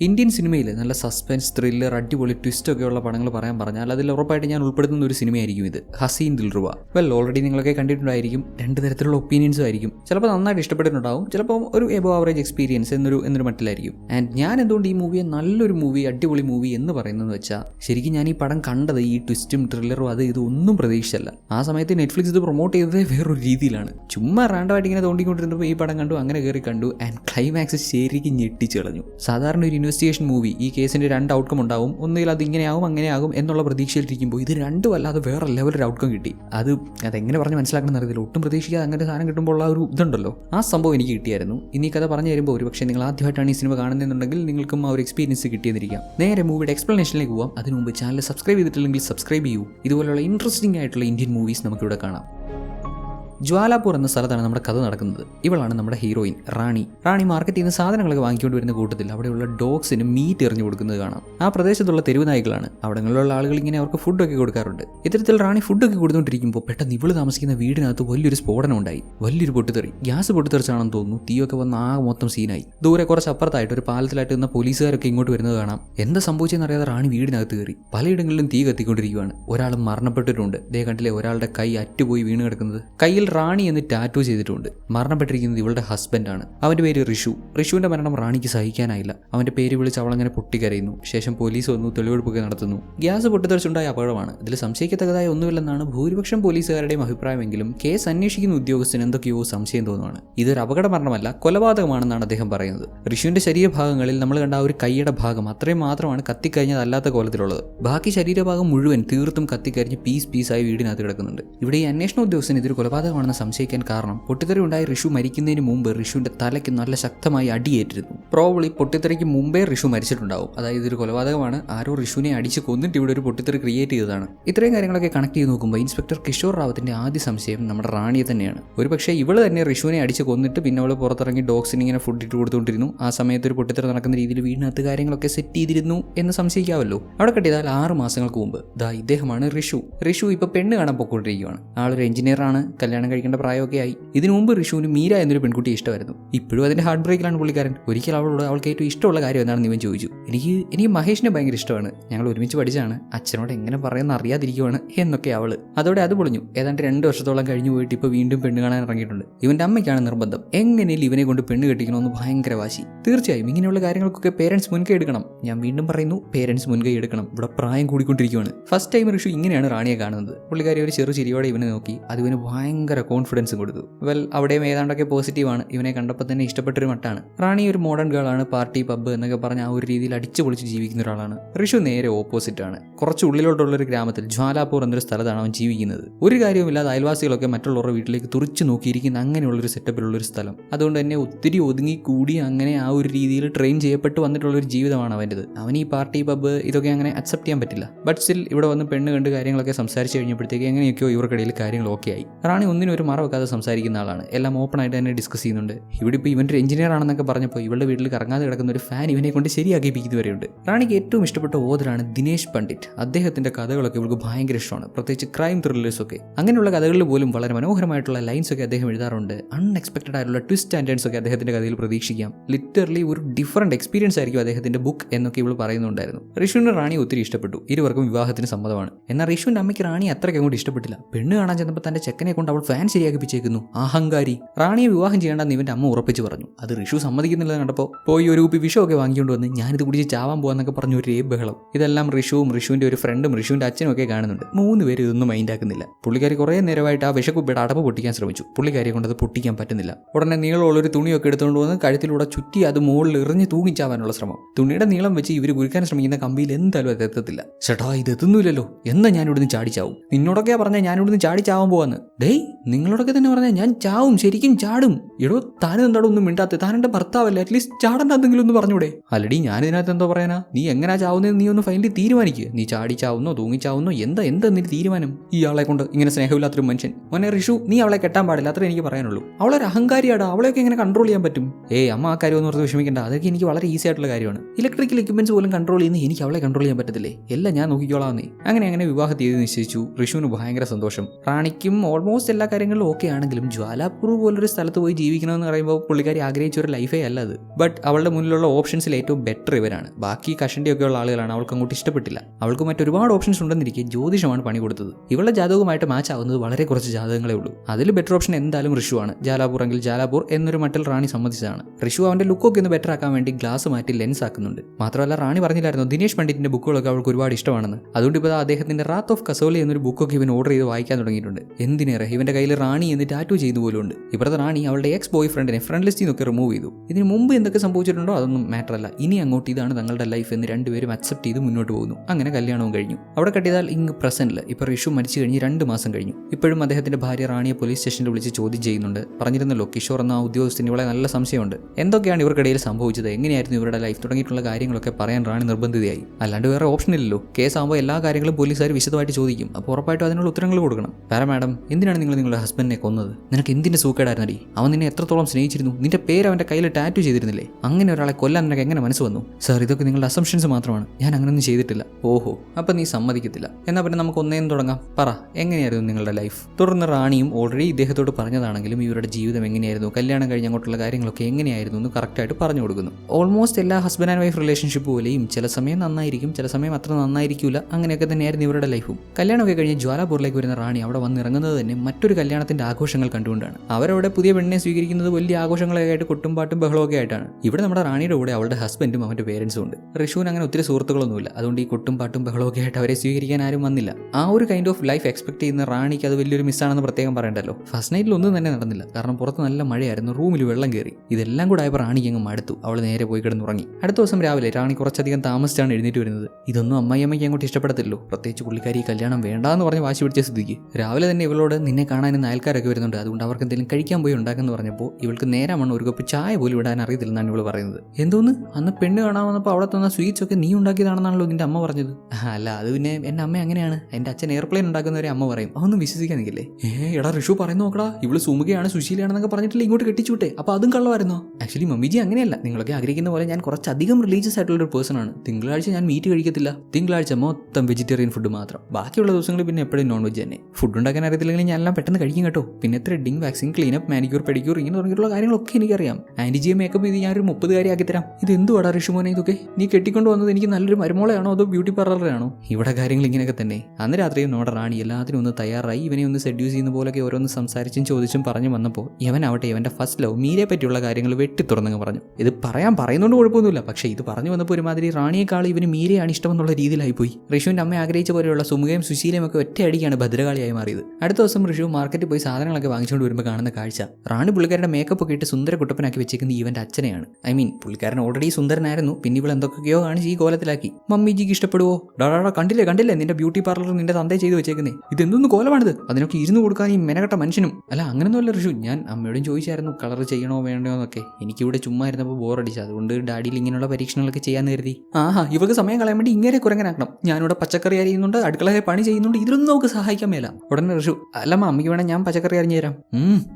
Indian സിനിമയിൽ നല്ല suspense thriller അടിപൊളി ട്വിസ്റ്റ് ഒക്കെയുള്ള പടങ്ങൾ പറയാൻ പറഞ്ഞാൽ അതിൽ ഉറപ്പായിട്ട് ഞാൻ ഉൾപ്പെടുത്തുന്ന ഒരു സിനിമയായിരിക്കും ഇത്. ഹസീൻ ദിൽറുവ. വെൽ ഓൾറെഡി നിങ്ങളൊക്കെ കണ്ടിട്ടുണ്ടായിരിക്കും. രണ്ട് തരത്തിലുള്ള ഒപ്പീനിയൻസും ആയിരിക്കും. ചിലപ്പോൾ നന്നായിട്ട് ഇഷ്ടപ്പെട്ടിട്ടുണ്ടാവും. ചിലപ്പോൾ ഒരു എബോ ആവറേജ് എക്സ്പീരിയൻസ് എന്നൊരു എന്നൊരു മട്ടിലായിരിക്കും. ആൻഡ് ഞാൻ എന്തുകൊണ്ട് ഈ മൂവിയെ നല്ലൊരു മൂവി അടിപൊളി മൂവി എന്ന് പറയുന്നതെന്ന് വെച്ചാൽ ശരിക്കും ഞാൻ ഈ പടം കണ്ടത് ഈ ട്വിസ്റ്റും ത്രില്ലറും അത് ഇതൊന്നും പ്രതീക്ഷിച്ചല്ല. ആ സമയത്ത് നെറ്റ്ഫ്ലിക്സ് ഇത് പ്രൊമോട്ട് ചെയ്തതേ വേറൊരു രീതിയിലാണ്. ചുമ്മാ റാണ്ടമായിട്ട് ഇങ്ങനെ തോണ്ടിക്കൊണ്ടിരുന്നപ്പോൾ ഈ പടം കണ്ടു അങ്ങനെ കയറി കണ്ടു ആൻഡ് ക്ലൈമാക്സ് ശരിക്കും ഞെട്ടിച്ചു കളഞ്ഞു. സാധാരണ ഒരു ഇൻവെസ്റ്റിഗേഷൻ മൂവി ഈ കേസിന്റെ രണ്ട് ഔട്ട്കം ഉണ്ടാവും. ഒന്നുകിൽ അത് ഇങ്ങനെയാവും അങ്ങനെയാകും എന്നുള്ള പ്രതീക്ഷയിലിരിക്കുമ്പോൾ ഇത് രണ്ടും അല്ലാതെ വേറെ ലെവലൊരു ഔട്ട്കം കിട്ടി. അത് അതെങ്ങനെ പറഞ്ഞ് മനസ്സിലാക്കണം എന്നറിയില്ല ഒട്ടും പ്രതീക്ഷിക്കാതെ അങ്ങനെ സാധനം കിട്ടുമ്പോൾ ഉള്ള ഒരു ഇതുണ്ടല്ലോ. ആ സംഭവം എനിക്ക് കിട്ടിയായിരുന്നു. ഇനി കഥ പറഞ്ഞു തരുമ്പോൾ ഒരു പക്ഷേ നിങ്ങൾ ആദ്യമായിട്ടാണ് ഈ സിനിമ കാണുന്നതെന്നുണ്ടെങ്കിൽ നിങ്ങൾക്കും ആ ഒരു എക്സ്പീരിയൻസ് കിട്ടിയെന്നിരിക്കാം. നേരെ മൂവിയുടെ എക്സ്പ്ലനേഷനിലേക്ക് പോവാം. അതിനുമുമ്പ് ചാനൽ സബ്സ്ക്രൈബ് ചെയ്തിട്ടില്ലെങ്കിൽ സബ്സ്ക്രൈബ് ചെയ്യൂ. ഇതുപോലുള്ള ഇൻട്രസ്റ്റിംഗ് ആയിട്ടുള്ള ഇന്ത്യൻ മൂവീസ് നമുക്കിവിടെ കാണാം. ജ്വാലാപൂർ എന്ന സ്ഥലത്താണ് നമ്മുടെ കഥ നടക്കുന്നത്. ഇവളാണ് നമ്മുടെ ഹീറോയിൻ റാണി. റാണി മാർക്കറ്റിൽ നിന്ന് സാധനങ്ങളൊക്കെ വാങ്ങിക്കൊണ്ട് വരുന്ന കൂട്ടത്തിൽ അവിടെയുള്ള ഡോഗ്സിന് മീറ്റ് എറിഞ്ഞു കൊടുക്കുന്നത് കാണാം. ആ പ്രദേശത്തുള്ള തെരുവ് നായ്ക്കളാണ്. അവിടങ്ങളിലുള്ള ആളുകൾ ഇങ്ങനെ അവർക്ക് ഫുഡൊക്കെ കൊടുക്കാറുണ്ട്. ഇത്തരത്തിൽ റാണി ഫുഡൊക്കെ കൊടുത്തുകൊണ്ടിരിക്കുമ്പോൾ പെട്ടെന്ന് ഇവൾ താമസിക്കുന്ന വീടിനകത്ത് വലിയൊരു സ്ഫോടനം ഉണ്ടായി. വലിയൊരു പൊട്ടിത്തെറി. ഗ്യാസ് പൊട്ടിത്തെറിച്ചാണെന്ന് തോന്നുന്നു. തീയൊക്കെ വന്ന ആ മൊത്തം സീനായി ദൂരെ കുറച്ച് അപ്പുറത്തായിട്ട് ഒരു പാലത്തിലായിട്ട് നിന്ന പോലീസുകാരൊക്കെ ഇങ്ങോട്ട് വരുന്നത് കാണാം. എന്താ സംഭവിച്ചെന്നറിയാതെ റാണി വീടിനകത്ത് കയറി. പലയിടങ്ങളിലും തീ കത്തിക്കൊണ്ടിരിക്കുകയാണ് ഒരാൾ മരണപ്പെട്ടിട്ടുണ്ട്. ദേ കണ്ടില്ലേ? ഒരാളുടെ കൈ അറ്റുപോയി വീണ് കിടക്കുന്നത്. കയ്യിൽ റാണി എന്ന് ടാറ്റു ചെയ്തിട്ടുണ്ട്. മരണപ്പെട്ടിരിക്കുന്നത് ഇവളുടെ ഹസ്ബൻഡാണ് അവന്റെ പേര് റിഷു. റിഷുവിന്റെ മരണം റാണിക്ക് സഹിക്കാനായില്ല. അവന്റെ പേര് വിളിച്ച് അവളങ്ങനെ പൊട്ടിക്കരയുന്നു. ശേഷം പോലീസ് വന്നു തെളിവെടുപ്പൊക്കെ നടത്തുന്നു. ഗ്യാസ് പൊട്ടിത്തെറിച്ചുണ്ടായ അപകടമാണ്. ഇതിൽ സംശയിക്കത്തക്കതായ ഒന്നുമില്ലെന്നാണ് ഭൂരിപക്ഷം പോലീസുകാരുടെയും അഭിപ്രായമെങ്കിലും കേസ് അന്വേഷിക്കുന്ന ഉദ്യോഗസ്ഥന് എന്തൊക്കെയോ സംശയം തോന്നുവാണ്. ഇതൊരു അപകട മരണമല്ല കൊലപാതകമാണെന്നാണ് അദ്ദേഹം പറയുന്നത്. ഋഷുവിന്റെ ശരീരഭാഗങ്ങളിൽ നമ്മൾ കണ്ട ആ ഒരു കൈയുടെ ഭാഗം അത്രയും മാത്രമാണ് കത്തിക്കഴിഞ്ഞതല്ലാത്ത കോലത്തിലുള്ളത്. ബാക്കി ശരീരഭാഗം മുഴുവൻ തീർത്തും കത്തിക്കരിഞ്ഞ് പീസ് പീസായി വീടിനകത്ത് കിടക്കുന്നുണ്ട്. ഇവിടെ ഈ അന്വേഷണ ഉദ്യോഗസ്ഥൻ ഇതൊരു കൊലപാതകമാണെന്ന് സംശയിക്കാൻ കാരണം പൊട്ടിത്തെറി ഉണ്ടായ ഋഷു മരിക്കുന്നതിന് മുമ്പ് ഋഷുവിന്റെ തലയ്ക്ക് നല്ല ശക്തമായി അടിയേറ്റിരുന്നു. പ്രോബ്ലി പൊട്ടിത്തെറിക്ക് മുമ്പേ ഋഷു മരിച്ചിട്ടുണ്ടാവും. അതായത് ഇതൊരു കൊലപാതകമാണ്. ആരോ ഋഷുവിനെ അടിച്ച് കൊന്നിട്ട് ഇവിടെ ഒരു പൊട്ടിത്തെറി ക്രിയേറ്റ് ചെയ്തതാണ്. ഇത്രയും കാര്യങ്ങളൊക്കെ കണക്ട് ചെയ്ത് നോക്കുമ്പോൾ ഇൻസ്പെക്ടർ കിഷോർ റാവത്തിന്റെ ആദ്യ സംശയം നമ്മുടെ റാണിയെ തന്നെയാണ്. ഒരു പക്ഷേ ഇവൾ തന്നെ ഋഷുവിനെ അടിച്ച് കൊന്നിട്ട് പിന്നെ അവൾ പുറത്തിറങ്ങി ഡോഗ്സിന് ഇങ്ങനെ ഫുഡ് ഇട്ട് കൊടുത്തുകൊണ്ടിരുന്നു ആ സമയത്ത് ഒരു പൊട്ടിത്തെറി നടക്കുന്ന രീതിയിൽ വീടിനകത്ത് കാര്യങ്ങളൊക്കെ സെറ്റ് ചെയ്തിരുന്നു എന്ന് സംശയിക്കാവല്ലോ. അവിടെ കെട്ടിയതാൽ ആറ് മാസങ്ങൾക്ക് മുമ്പ്. ദാ ഇദ്ദേഹമാണ് ഋഷു ഋഷു ഇപ്പൊ പെണ്ണ് കാണാൻ പോയിക്കൊണ്ടിരിക്കുകയാണ് ആളൊരു എഞ്ചിനീയർ ആണ്. കഴിക്കേണ്ട പ്രായമൊക്കെ ആയി. ഇതിനു മുമ്പ് ഋഷുവിന് മീര എന്നൊരു പെൺകുട്ടി ഇഷ്ടമായിരുന്നു. ഇപ്പോഴും അതിന്റെ ഹാർട്ട് ബ്രേക്കിലാണ് പുള്ളിക്കാരൻ. ഒരിക്കൽ അവളോട് അവൾക്ക് ഏറ്റവും ഇഷ്ടമുള്ള കാര്യം എന്നാണ് ഇവൻ ചോദിച്ചു. എനിക്ക് എനിക്ക് മഹേഷിനെ ഭയങ്കര ഇഷ്ടമാണ്. ഞങ്ങൾ ഒരുമിച്ച് പഠിച്ചാണ് അച്ഛനോട് എങ്ങനെ പറയുന്ന അറിയാതിരിക്കുവാണ് എന്നൊക്കെ അവൾ. അതോടെ അത് പൊളിഞ്ഞു. ഏതാണ്ട് രണ്ട് വർഷത്തോളം കഴിഞ്ഞു പോയിട്ട് ഇപ്പോൾ വീണ്ടും പെണ്ണ് കാണാൻ ഇറങ്ങിയിട്ടുണ്ട്. ഇവന്റെ അമ്മയ്ക്കാണ് നിർബന്ധം. എങ്ങനെയും ഇവനെ കൊണ്ട് പെണ്ണ് കെട്ടിക്കണമെന്ന് ഭയങ്കര വാശി. തീർച്ചയായും ഇങ്ങനെയുള്ള കാര്യങ്ങൾക്കൊക്കെ പേരൻസ് മുൻകൈ എടുക്കണം. ഞാൻ വീണ്ടും പറയുന്നു പേരൻസ് മുൻകൈ എടുക്കണം. ഇവിടെ പ്രായം കൂടിക്കൊണ്ടിരിക്കുകയാണ് ഫസ്റ്റ് ടൈം ഋഷു ഇങ്ങനെയാണ് റാണിയെ കാണുന്നത്. പുള്ളിക്കാരി ഒരു ചെറു ചിരിയോടെ ഇവനെ നോക്കി. അത് ഇവന് ഭയങ്കര കോൺഫിഡൻസ് കൊടുത്തു. വെൽ അവിടെയും ഏതാണ്ടൊക്കെ പോസിറ്റീവാണ് ഇവനെ കണ്ടപ്പോൾ തന്നെ ഇഷ്ടപ്പെട്ടൊരു മട്ടാണ്. റാണി ഒരു മോഡേൺ ഗേളാണ് പാർട്ടി പബ്ബ് എന്നൊക്കെ പറഞ്ഞ് ആ ഒരു രീതിയിൽ അടിച്ചു പൊളിച്ച് ജീവിക്കുന്ന ഒരാളാണ്. ഋഷു നേരെ ഓപ്പോസിറ്റ് ആണ്. കുറച്ച് ഉള്ളിലോട്ടുള്ള ഒരു ഗ്രാമത്തിൽ ജ്വാലാപൂർ എന്നൊരു സ്ഥലത്താണ് അവൻ ജീവിക്കുന്നത്. ഒരു കാര്യവുമില്ലാതെ അയൽവാസികളൊക്കെ മറ്റുള്ളവരുടെ വീട്ടിലേക്ക് തുറച്ചു നോക്കിയിരിക്കുന്ന അങ്ങനെയുള്ളൊരു സെറ്റപ്പിലുള്ളൊരു സ്ഥലം. അതുകൊണ്ട് തന്നെ ഒത്തിരി ഒതുങ്ങി കൂടി അങ്ങനെ ആ ഒരു രീതിയിൽ ട്രെയിൻ ചെയ്യപ്പെട്ട് വന്നിട്ടുള്ള ഒരു ജീവിതമാണ് അവന്റെത്. അവൻ ഈ പാർട്ടി പബ്ബ് ഇതൊക്കെ അങ്ങനെ അക്സെപ്റ്റ് ചെയ്യാൻ പറ്റില്ല. ബട്ട് സ്റ്റിൽ ഇവിടെ വന്ന് പെണ്ണ് കണ്ട് കാര്യങ്ങളൊക്കെ സംസാരിച്ചു കഴിഞ്ഞപ്പോഴത്തേക്ക് എങ്ങനെയൊക്കെയോ ഇവർക്കിടയിൽ കാര്യങ്ങൾ ഓക്കെ ആയി. റാണി ഒന്നിനും ഒരു മറ വെക്കാതെ സംസാരിക്കുന്ന ആളാണ്. എല്ലാം ഓപ്പൺ ആയിട്ട് തന്നെ ഡിസ്കസ് ചെയ്യുന്നുണ്ട്. ഇവിടെ ഇപ്പോൾ ഇവന്റെ എഞ്ചിനീയർ ആണെന്നൊക്കെ പറഞ്ഞപ്പോൾ ഇവളുടെ വീട്ടിൽ കറങ്ങാതെ കിടക്കുന്ന ഒരു ഫാൻ ഇവനെ കൊണ്ട് ശരിയാക്കിപ്പിക്കുന്നവരെയുണ്ട്. റാണിക്ക് ഏറ്റവും ഇഷ്ടപ്പെട്ട ഓദരാണ് ദിനേശ് പണ്ഡിറ്റ്. അദ്ദേഹത്തിന്റെ കഥകളൊക്കെ ഇവൾക്ക് ഭയങ്കര ഇഷ്ടമാണ്. പ്രത്യേകിച്ച് ക്രൈം ത്രില്ലേഴ്സൊക്കെ അങ്ങനെയുള്ള കഥകളിൽ പോലും വളരെ മനോഹരമായിട്ടുള്ള ലൈൻസ് ഒക്കെ അദ്ദേഹം എഴുതാറുണ്ട്. അൺഎക്സ്പെക്റ്റഡ് ആയിട്ടുള്ള ട്വിസ്റ്റ് ആൻഡ് ഒക്കെ അദ്ദേഹത്തിന്റെ കഥയിൽ പ്രതീക്ഷിക്കാം. ലിറ്ററലി ഒരു ഡിഫറന്റ് എക്സ്പീരിയൻസ് ആയിരിക്കും അദ്ദേഹത്തിന്റെ ബുക്ക് എന്നൊക്കെ ഇവൾ പറയുന്നുണ്ടായിരുന്നു. റിഷുവിന് റാണി ഒത്തിരി ഇഷ്ടപ്പെട്ടു. ഇരുവർക്കും വിവാഹത്തിന് സമ്മതമാണ്. എന്നാൽ റിഷുവിന്റെ അമ്മയ്ക്ക് റാണി അത്രയ്ക്ക് അങ്ങോട്ട് ഇഷ്ടപ്പെട്ടില്ല. പെണ്ണ് കാണാൻ ചെന്നപ്പോൾ തന്റെ ചെക്കനെ കൊണ്ട് അവൾ ഫാൻ ശരിയാക്കിപ്പിച്ചേക്കുന്നു. അഹങ്കാരി. റാണിയെ വിവാഹം ചെയ്യേണ്ടെന്ന് ഇവന്റെ അമ്മ ഉറപ്പിച്ച് പറഞ്ഞു. അത് ഋഷു സമ്മതിക്കുന്നില്ല നടപ്പോ പോയി ഒരു കുപ്പി വിഷമൊക്കെ വാങ്ങിക്കൊണ്ട് വന്ന് ഞാനിത് കുടിച്ച് ചാവാൻ പോകാന്നൊക്കെ പറഞ്ഞു ഒരു ബഹളം. ഇതെല്ലാം ഋഷുവും ഋഷുവിന്റെ ഒരു ഫ്രണ്ടും ഋഷുവിന്റെ അച്ഛനും ഒക്കെ കാണുന്നുണ്ട്. മൂന്ന് പേര് ഇതൊന്നും മൈൻഡ് ആക്കുന്നില്ല. പുള്ളിക്കാരി കുറേ നേരമായിട്ട് ആ വിഷക്കുപ്പിയുടെ അടപ്പ് പൊട്ടിക്കാൻ ശ്രമിച്ചു. പുള്ളിക്കാരിയെ കൊണ്ട് അത് പൊട്ടിക്കാൻ പറ്റുന്നില്ല. ഉടനെ നീളമുള്ള ഒരു തുണിയൊക്കെ എടുത്തുകൊണ്ട് വന്ന് കഴുത്തിലൂടെ ചുറ്റി അത് മുകളിൽ എറിഞ്ഞ് തൂങ്ങിച്ചാവാനുള്ള ശ്രമം. തുണിയുടെ നീളം വെച്ച് ഇവർ കുരുക്കാൻ ശ്രമിക്കുന്ന കമ്പിയിൽ എന്തായാലും അത് എത്തത്തില്ല. ചേട്ടാ ഇത് എത്തുന്നില്ലല്ലോ. എന്നാ ഞാൻ ഇവിടുന്ന് ചാടിച്ചാവും നിന്നോടൊക്കെയാ പറഞ്ഞാൽ ഞാൻ ഇവിടുന്ന് ചാടിച്ചാവാൻ പോവാന്ന്. ഡേയ് നിങ്ങളോടൊക്കെ തന്നെ പറഞ്ഞാൽ ഞാൻ ചാവും ശരിക്കും ചാടും. എടോ താനും എന്താടോ ഒന്നും മിണ്ടാത്ത? താൻ എന്റെ ഭർത്താവല്ലേ? അറ്റ്ലീസ്റ്റ് ചാടണ്ട എന്തെങ്കിലും ഒന്ന് പറഞ്ഞൂടെ. അല്ലടി ഞാൻ ഇതിനകത്ത് എന്തോ പറയാനാ? നീ എങ്ങനെ ചാവുന്നത് നീ ഒന്ന് ഫൈനലി തീരുമാനിക്കുക നീ ചാടി ചാവുന്നോ തൂങ്ങിച്ചാവുന്നോ എന്താ എന്താ നിന്റെ തീരുമാനം? ഈ ആളെ കൊണ്ട് ഇങ്ങനെ സ്നേഹമില്ലാത്തൊരു മനുഷ്യൻ. മോനെ ഋഷു നീ അവളെ കെട്ടാൻ പാടില്ല. അത്രേ എനിക്ക് പറയാനുള്ളൂ. അവളൊരു അഹങ്കാരിയാടാ. അവളെയൊക്കെ എങ്ങനെ കൺട്രോൾ ചെയ്യാൻ പറ്റും? ഏയ് അമ്മ ആ കാര്യം ഒന്ന് ഓർത്ത് വിഷമിക്കേണ്ട. അതൊക്കെ എനിക്ക് വളരെ ഈസി ആയിട്ടുള്ള കാര്യമാണ്. ഇലക്ട്രിക്കൽ എക്യുപ്മെന്റ്സ് പോലും കൺട്രോൾ ചെയ്യുന്ന എനിക്ക് അവളെ കൺട്രോൾ ചെയ്യാൻ പറ്റത്തില്ലേ? എല്ലാം ഞാൻ നോക്കിക്കോളാം നീ. അങ്ങനെ അങ്ങനെ വിവാഹ തീയതി നിശ്ചയിച്ചു. ഋഷുവിന് ഭയങ്കര സന്തോഷം. റാണിക്കും ഓൾമോസ്റ്റ് എല്ലാ കാര്യങ്ങളിലും ഓക്കെ ആണെങ്കിലും ജ്വാലാപൂർ പോലൊരു സ്ഥലത്ത് പോയി ജീവിക്കണമെന്ന് പറയുമ്പോൾ പുള്ളിക്കാരി ആഗ്രഹിച്ച ഒരു ലൈഫേ അല്ല അത്. ബട്ട് അവളുടെ മുന്നിലുള്ള ഓപ്ഷൻസിൽ ഏറ്റവും ബെറ്റർ ഇവരാണ്. ബാക്കി കഷണ്ടിയൊക്കെ ഉള്ള ആളുകളാണ് അവൾക്ക് അങ്ങോട്ട് ഇഷ്ടപ്പെട്ടില്ല. അവൾക്ക് മറ്റൊരുപാട് ഓപ്ഷൻസ് ഉണ്ടെന്നിരിക്കെ ജ്യോതിഷമാണ് പണി കൊടുത്തത്. ഇവളുടെ ജാതകവുമായിട്ട് മാച്ച് ആവുന്നത് വളരെ കുറച്ച് ജാതകങ്ങളേ ഉള്ളൂ. അതിൽ ബെറ്റർ ഓപ്ഷൻ എന്തായാലും ഋഷുവാണ് ജാലാപൂർ എങ്കിൽ ജാലാപൂർ എന്നൊരു മട്ടിൽ റാണി സമ്മതിച്ചതാണ്. ഋഷു അവന്റെ ലുക്കൊക്കെ ഒന്ന് ബെറ്റർ ആക്കാൻ വേണ്ടി ഗ്ലാസ് മാറ്റി ലെൻസ് ആക്കുന്നുണ്ട്. മാത്രമല്ല റാണി പറഞ്ഞില്ലായിരുന്നു ദിനേശ് പണ്ഡിറ്റിന്റെ ബുക്കുകളൊക്കെ അവൾക്ക് ഒരുപാട് ഇഷ്ടമാണെന്ന്. അതുകൊണ്ട് ഇപ്പോൾ അദ്ദേഹത്തിന്റെ റാത്ത് ഓഫ് കസോലി എന്നൊരു ബുക്കൊക്കെ ഇവൻ ഓർഡർ ചെയ്ത് വായിക്കാൻ തുടങ്ങിയിട്ടുണ്ട്. എന്തിനേറെ? ഇവന്റെ കയ്യിൽ റാണി എന്ന് ടാറ്റു ചെയ്തു പോലും ഉണ്ട് ഇവിടുത്തെ റാണി അവളുടെ എക്സ് ബോയ് ഫ്രണ്ടിനെ ഫ്രണ്ട് ലിസ്റ്റിൽ നിന്നൊക്കെ റിമൂവ് ചെയ്തു. ഇതിന് മുമ്പ് എന്തൊക്കെ സംഭവിച്ചിട്ടുണ്ടോ അതൊന്നും മാറ്റർ അല്ല. ഇനി അങ്ങോട്ട് ഇതാണ് തങ്ങളുടെ ലൈഫ് എന്ന് രണ്ടുപേരും അക്സെപ്റ്റ് ചെയ്ത് മുന്നോട്ട് പോകുന്നു. അങ്ങനെ കല്യാണവും കഴിഞ്ഞു. അവിടെ കട്ടിയതാൽ ഇങ്ങ് പ്രസന്റിൽ ഇപ്പോൾ റിഷു മരിച്ചു കഴിഞ്ഞ് രണ്ട് മാസം കഴിഞ്ഞു. ഇപ്പോഴും അദ്ദേഹത്തിന്റെ ഭാര്യ റാണിയെ പോലീസ് സ്റ്റേഷനിൽ വിളിച്ച് ചോദ്യം ചെയ്യുന്നുണ്ട്. പറഞ്ഞിരുന്നല്ലോ കിഷോർ എന്ന ഉദ്യോഗസ്ഥന് ഇവിടെ നല്ല സംശയമുണ്ട്. എന്തൊക്കെയാണ് ഇവർക്കിടയിൽ സംഭവിച്ചത്? എങ്ങനെയായിരുന്നു ഇവരുടെ ലൈഫ് തുടങ്ങിയിട്ടുള്ള കാര്യങ്ങളൊക്കെ പറയാൻ റാണി നിർബന്ധിതയായി. അല്ലാണ്ട് വേറെ ഓപ്ഷൻ ഇല്ലല്ലോ. കേസ് ആകുമ്പോൾ എല്ലാ കാര്യങ്ങളും പോലീസുകാർ വിശദമായിട്ട് ചോദിക്കും. അപ്പോൾ ഉറപ്പായിട്ടും അതിനുള്ള ഉത്തരങ്ങൾ കൊടുക്കണം. വേറെ മാഡം എന്തിനാണ് നിങ്ങൾ നിങ്ങൾ നിങ്ങളുടെ ഹസ്ബൻഡിനെ കൊന്നത്. നിനക്ക് എന്തിന്റെ സൂക്കേടായിരുന്നടി അവൻ നിന്നെ എത്രത്തോളം സ്നേഹിച്ചിരുന്നു? നിന്റെ പേര് അവന്റെ കയ്യിൽ ടാറ്റു ചെയ്തിരുന്നില്ലേ? അങ്ങനെ ഒരാളെ കൊല്ലാൻ നിനക്ക് എങ്ങനെ മനസ്സ് വന്നു? സാർ ഇതൊക്കെ നിങ്ങളുടെ അസംഷൻസ് മാത്രമാണ്. ഞാൻ അങ്ങനെയൊന്നും ചെയ്തിട്ടില്ല. ഓഹോ അപ്പം നീ സമ്മതിക്കത്തില്ല. എന്നാ പിന്നെ നമുക്ക് ഒന്നേന്ന് തുടങ്ങാം. പറ എങ്ങനെയായിരുന്നു നിങ്ങളുടെ ലൈഫ് തുടർന്ന് റാണിയും ഓൾറെഡി ഇദ്ദേഹത്തോട് പറഞ്ഞതാണെങ്കിലും ഇവരുടെ ജീവിതം എങ്ങനെയായിരുന്നു? കല്യാണം കഴിഞ്ഞ് അങ്ങോട്ടുള്ള കാര്യങ്ങളൊക്കെ എങ്ങനെയായിരുന്നു എന്ന് കറക്റ്റായിട്ട് പറഞ്ഞു കൊടുക്കുന്നു. ഓൾമോസ്റ്റ് എല്ലാ ഹസ്ബൻഡ് ആൻഡ് വൈഫ് റിലേഷൻഷിപ്പ് പോലെയും ചില സമയം നന്നായിരിക്കും ചില സമയം അത്ര നന്നായിരിക്കില്ല അങ്ങനെയൊക്കെ തന്നെയായിരുന്നു ഇവരുടെ ലൈഫും കല്യാണമൊക്കെ കഴിഞ്ഞ് ജ്വാലാപൂറിലേക്ക് വരുന്ന റാണി അവിടെ വന്നിറങ്ങുന്നത് തന്നെ മറ്റൊരു കല്യാണത്തിന്റെ ആഘോഷങ്ങൾ കണ്ടുകൊണ്ടാണ്. അവരവിടെ പുതിയ പെണ്ണിനെ സ്വീകരിക്കുന്നത് വലിയ ആഘോഷങ്ങളൊക്കെ ആയിട്ട് കൊട്ടുംപാട്ടും ബഹളമൊക്കെ ആയിട്ടാണ്. ഇവിടെ നമ്മുടെ റാണിയുടെ കൂടെ അവളുടെ ഹസ്ബൻഡും അവന്റെ പേരൻസും ഉണ്ട്. റിഷുവിന് അങ്ങനെ ഒത്തിരി സുഹൃത്തുക്കളൊന്നുമില്ല. അതുകൊണ്ട് ഈ കൊട്ടും പാട്ടും ബഹളമൊക്കെ ആയിട്ട് അവരെ സ്വീകരിക്കാൻ ആരും വന്നില്ല. ആ ഒരു കൈൻഡ് ഓഫ് ലൈഫ് എക്സ്പെക്ട് ചെയ്യുന്ന റാണിക്ക് അത് വലിയൊരു മിസ്സാണെന്ന് പ്രത്യേകം പറയണ്ടല്ലോ. ഫസ്റ്റ് നൈറ്റിൽ ഒന്നും തന്നെ നടന്നില്ല. കാരണം പുറത്ത് നല്ല മഴയായിരുന്നു. റൂമിൽ വെള്ളം കയറി. ഇതെല്ലാം കൂടെ ആയപ്പോൾ റാണിക്ക് അങ്ങ് മടുത്തു. അവൾ നേരെ പോയി കിടന്നുറങ്ങി. അടുത്ത ദിവസം രാവിലെ റാണി കുറച്ചധികം താമസിച്ചാണ് എഴുന്നേറ്റ് വരുന്നത്. ഇതൊന്നും അമ്മയമ്മയ്ക്ക് അങ്ങോട്ട് ഇഷ്ടപ്പെടത്തില്ലോ പ്രത്യേകിച്ച് പുള്ളിക്കാരി ഈ കല്യാണം വേണ്ടാന്ന് പറഞ്ഞ് വാശി പിടിച്ച സ്ഥിതിക്ക്. രാവിലെ തന്നെ ഇവളോട് നിന്നെ കാണാൻ ഇന്ന് അയൽക്കാരൊക്കെ വരുന്നുണ്ട്. അതുകൊണ്ട് അവർക്ക് എന്തെങ്കിലും കഴിക്കാൻ പോയി ഉണ്ടാക്കുന്നു പറഞ്ഞപ്പോൾ ഇവൾക്ക് നേരെ മണ്ണ് ഒരു കപ്പ് ചായ പോലും ഇടാൻ അറിയത്തില്ലെന്നാണ് ഇവൾ പറയുന്നത്. എന്തോന്ന്? അന്ന് പെണ്ണ് കാണാൻ വന്നപ്പോൾ അവിടെ തന്ന സ്വീറ്റ്സ് ഒക്കെ നീ ഉണ്ടാക്കിയതാണെന്നാണല്ലോ നിന്റെ അമ്മ പറഞ്ഞത്. അല്ല അത് പിന്നെ എന്റെ അമ്മ അങ്ങനെയാണ്. എന്റെ അച്ഛൻ എയർപ്ലെയിൻ ഉണ്ടാക്കുന്നവരെ അമ്മ പറയും. അതൊന്നും വിശ്വസിക്കാൻ ഏ എടാ ഋഷു പറയുന്നു നോക്കടാ. ഇവൾ സുമുഖയാണ് സുശീലയാണെന്നൊക്കെ പറഞ്ഞിട്ടില്ല ഇങ്ങോട്ട് കെട്ടിച്ചുവിട്ടെ അപ്പോൾ അതും കള്ളമായിരുന്നോ? ആക്ച്വലി മമ്മിജി അങ്ങനെയല്ല. നിങ്ങളൊക്കെ ആഗ്രഹിക്കുന്ന പോലെ ഞാൻ കുറച്ചധികം റിലീജിയസ് ആയിട്ടുള്ള ഒരു പേഴ്സൺ ആണ്. തിങ്കളാഴ്ച ഞാൻ മീറ്റ് കഴിക്കത്തില്ല. തിങ്കളാഴ്ച മൊത്തം വെജിറ്റേറിയൻ ഫുഡ് മാത്രം. ബാക്കിയുള്ള ദിവസങ്ങളിൽ പിന്നെ എപ്പോഴും നോൺ വെജ് തന്നെ. ഫുഡ് ഉണ്ടാക്കാൻ അറിയത്തില്ലെങ്കിൽ ഞാൻ എല്ലാം പെട്ടെന്ന് കഴിക്കും കേട്ടോ. പിന്നെ threading waxing cleanup manicure pedicure ഇങ്ങനെ തുടങ്ങിയിട്ടുള്ള കാര്യങ്ങളൊക്കെ എനിക്കറിയാം. ആന്റിജിയെ മേക്കപ്പ് ചെയ്ത് ഞാനൊരു ആക്കി തരാം ഇത് എന്തുവാടാ ഋഷുമോനെ ഇതൊക്കെ? നീ കെട്ടിക്കൊണ്ട് വന്നത് എനിക്ക് നല്ലൊരു മരുമോളയാണോ അതോ ബ്യൂട്ടി പാർലറാണോ ഇവിടെ കാര്യങ്ങൾ ഇങ്ങനെയൊക്കെ തന്നെ. അന്ന് രാത്രി നമ്മുടെ റാണി എല്ലാത്തിനും ഒന്ന് തയ്യാറായി. ഇവനെ ഒന്ന് സെഡ്യൂസ് ചെയ്യുന്ന പോലൊക്കെ ഓരോന്ന് സംസാരിച്ചും ചോദിച്ചും പറഞ്ഞു വന്നപ്പോൾ ഇവൻ അവിടെ ഇവന്റെ ഫസ്റ്റ് ലവ് മീരെ പറ്റിയുള്ള കാര്യങ്ങൾ വെട്ടി തുറന്നങ്ങ് പറഞ്ഞു. ഇത് പറയാൻ പറയുന്നതുകൊണ്ട് കുഴപ്പമൊന്നുമില്ല. പക്ഷേ ഇത് പറഞ്ഞു വന്നപ്പോൾ ഒരുമാതിരി റാണിയെക്കാൾ ഇവന് മീരയാണ് ഇഷ്ടമെന്നുള്ള രീതിയിലായി പോയി ഋഷുവിന്റെ അമ്മ ആഗ്രഹിച്ച പോലെയുള്ള സുമുഖയും സുശീലയും ഒക്കെ ഒറ്റയടിക്കാണ് ഭദ്രകാളിയായി മാറിയത്. അടുത്ത ദിവസം ഋഷു മാർക്കറ്റിൽ പോയി സാധനങ്ങളൊക്കെ വാങ്ങിച്ചുകൊണ്ട് വരുമ്പോൾ കാണുന്ന കാഴ്ച. റാണി പുള്ളിക്കാരുടെ മേക്കപ്പ് ഒക്കെ ഇട്ട് സുന്ദര കുട്ടപ്പനാക്കി വെച്ചേക്കുന്ന ഇവന്റെ അച്ഛനെയാണ്. ഐ മീൻ പുള്ളിക്കാരൻ ഓൾറെഡി സുന്ദരനായിരുന്നു. പിന്നെ ഇവൾ എന്തൊക്കെയോ കാണിച്ച് ഈ കോലത്തിലാക്കി. മമ്മിജിക്ക് ഇഷ്ടപ്പെടുവോ? ഡാടാ കണ്ടില്ലേ കണ്ടില്ലേ? നിന്റെ ബ്യൂട്ടി പാർലർ നിന്റെ തന്തേ ചെയ്ത് വെച്ചേക്കുന്നേ. ഇതെന്തൊന്ന് കോലമാണിത്? അതിനൊക്കെ ഇരുന്ന് കൊടുക്കാൻ ഈ മെനകെട്ട മനുഷ്യനും. അല്ല അങ്ങനെയൊന്നുമല്ല ഋഷു ഞാൻ അമ്മയോടും ചോദിച്ചായിരുന്നു കളർ ചെയ്യണോ വേണ്ടോ എന്നൊക്കെ. എനിക്കിവിടെ ചുമ്മാ ഇരുന്നപ്പോൾ ബോറടിച്ചു. അതുകൊണ്ട് ഡാഡിയിൽ ഇങ്ങനെയുള്ള പരീക്ഷണങ്ങളൊക്കെ ചെയ്യാൻ കരുതി. ആഹാ ഇവർക്ക് സമയം കളയാൻ വേണ്ടി ഇങ്ങനെ കുരങ്ങനാക്കണം. ഞാനിവിടെ പച്ചക്കറി അരിയുന്നുണ്ട് അടുക്കളയിൽ പണി ചെയ്യുന്നുണ്ട്. ഇതിലൊന്നും നമുക്ക് സഹായിക്കാൻ മേല. ഉടനെ ഋഷു അല്ല വേണം ഞാൻ പച്ചക്കറി അരിഞ്ഞു തരാം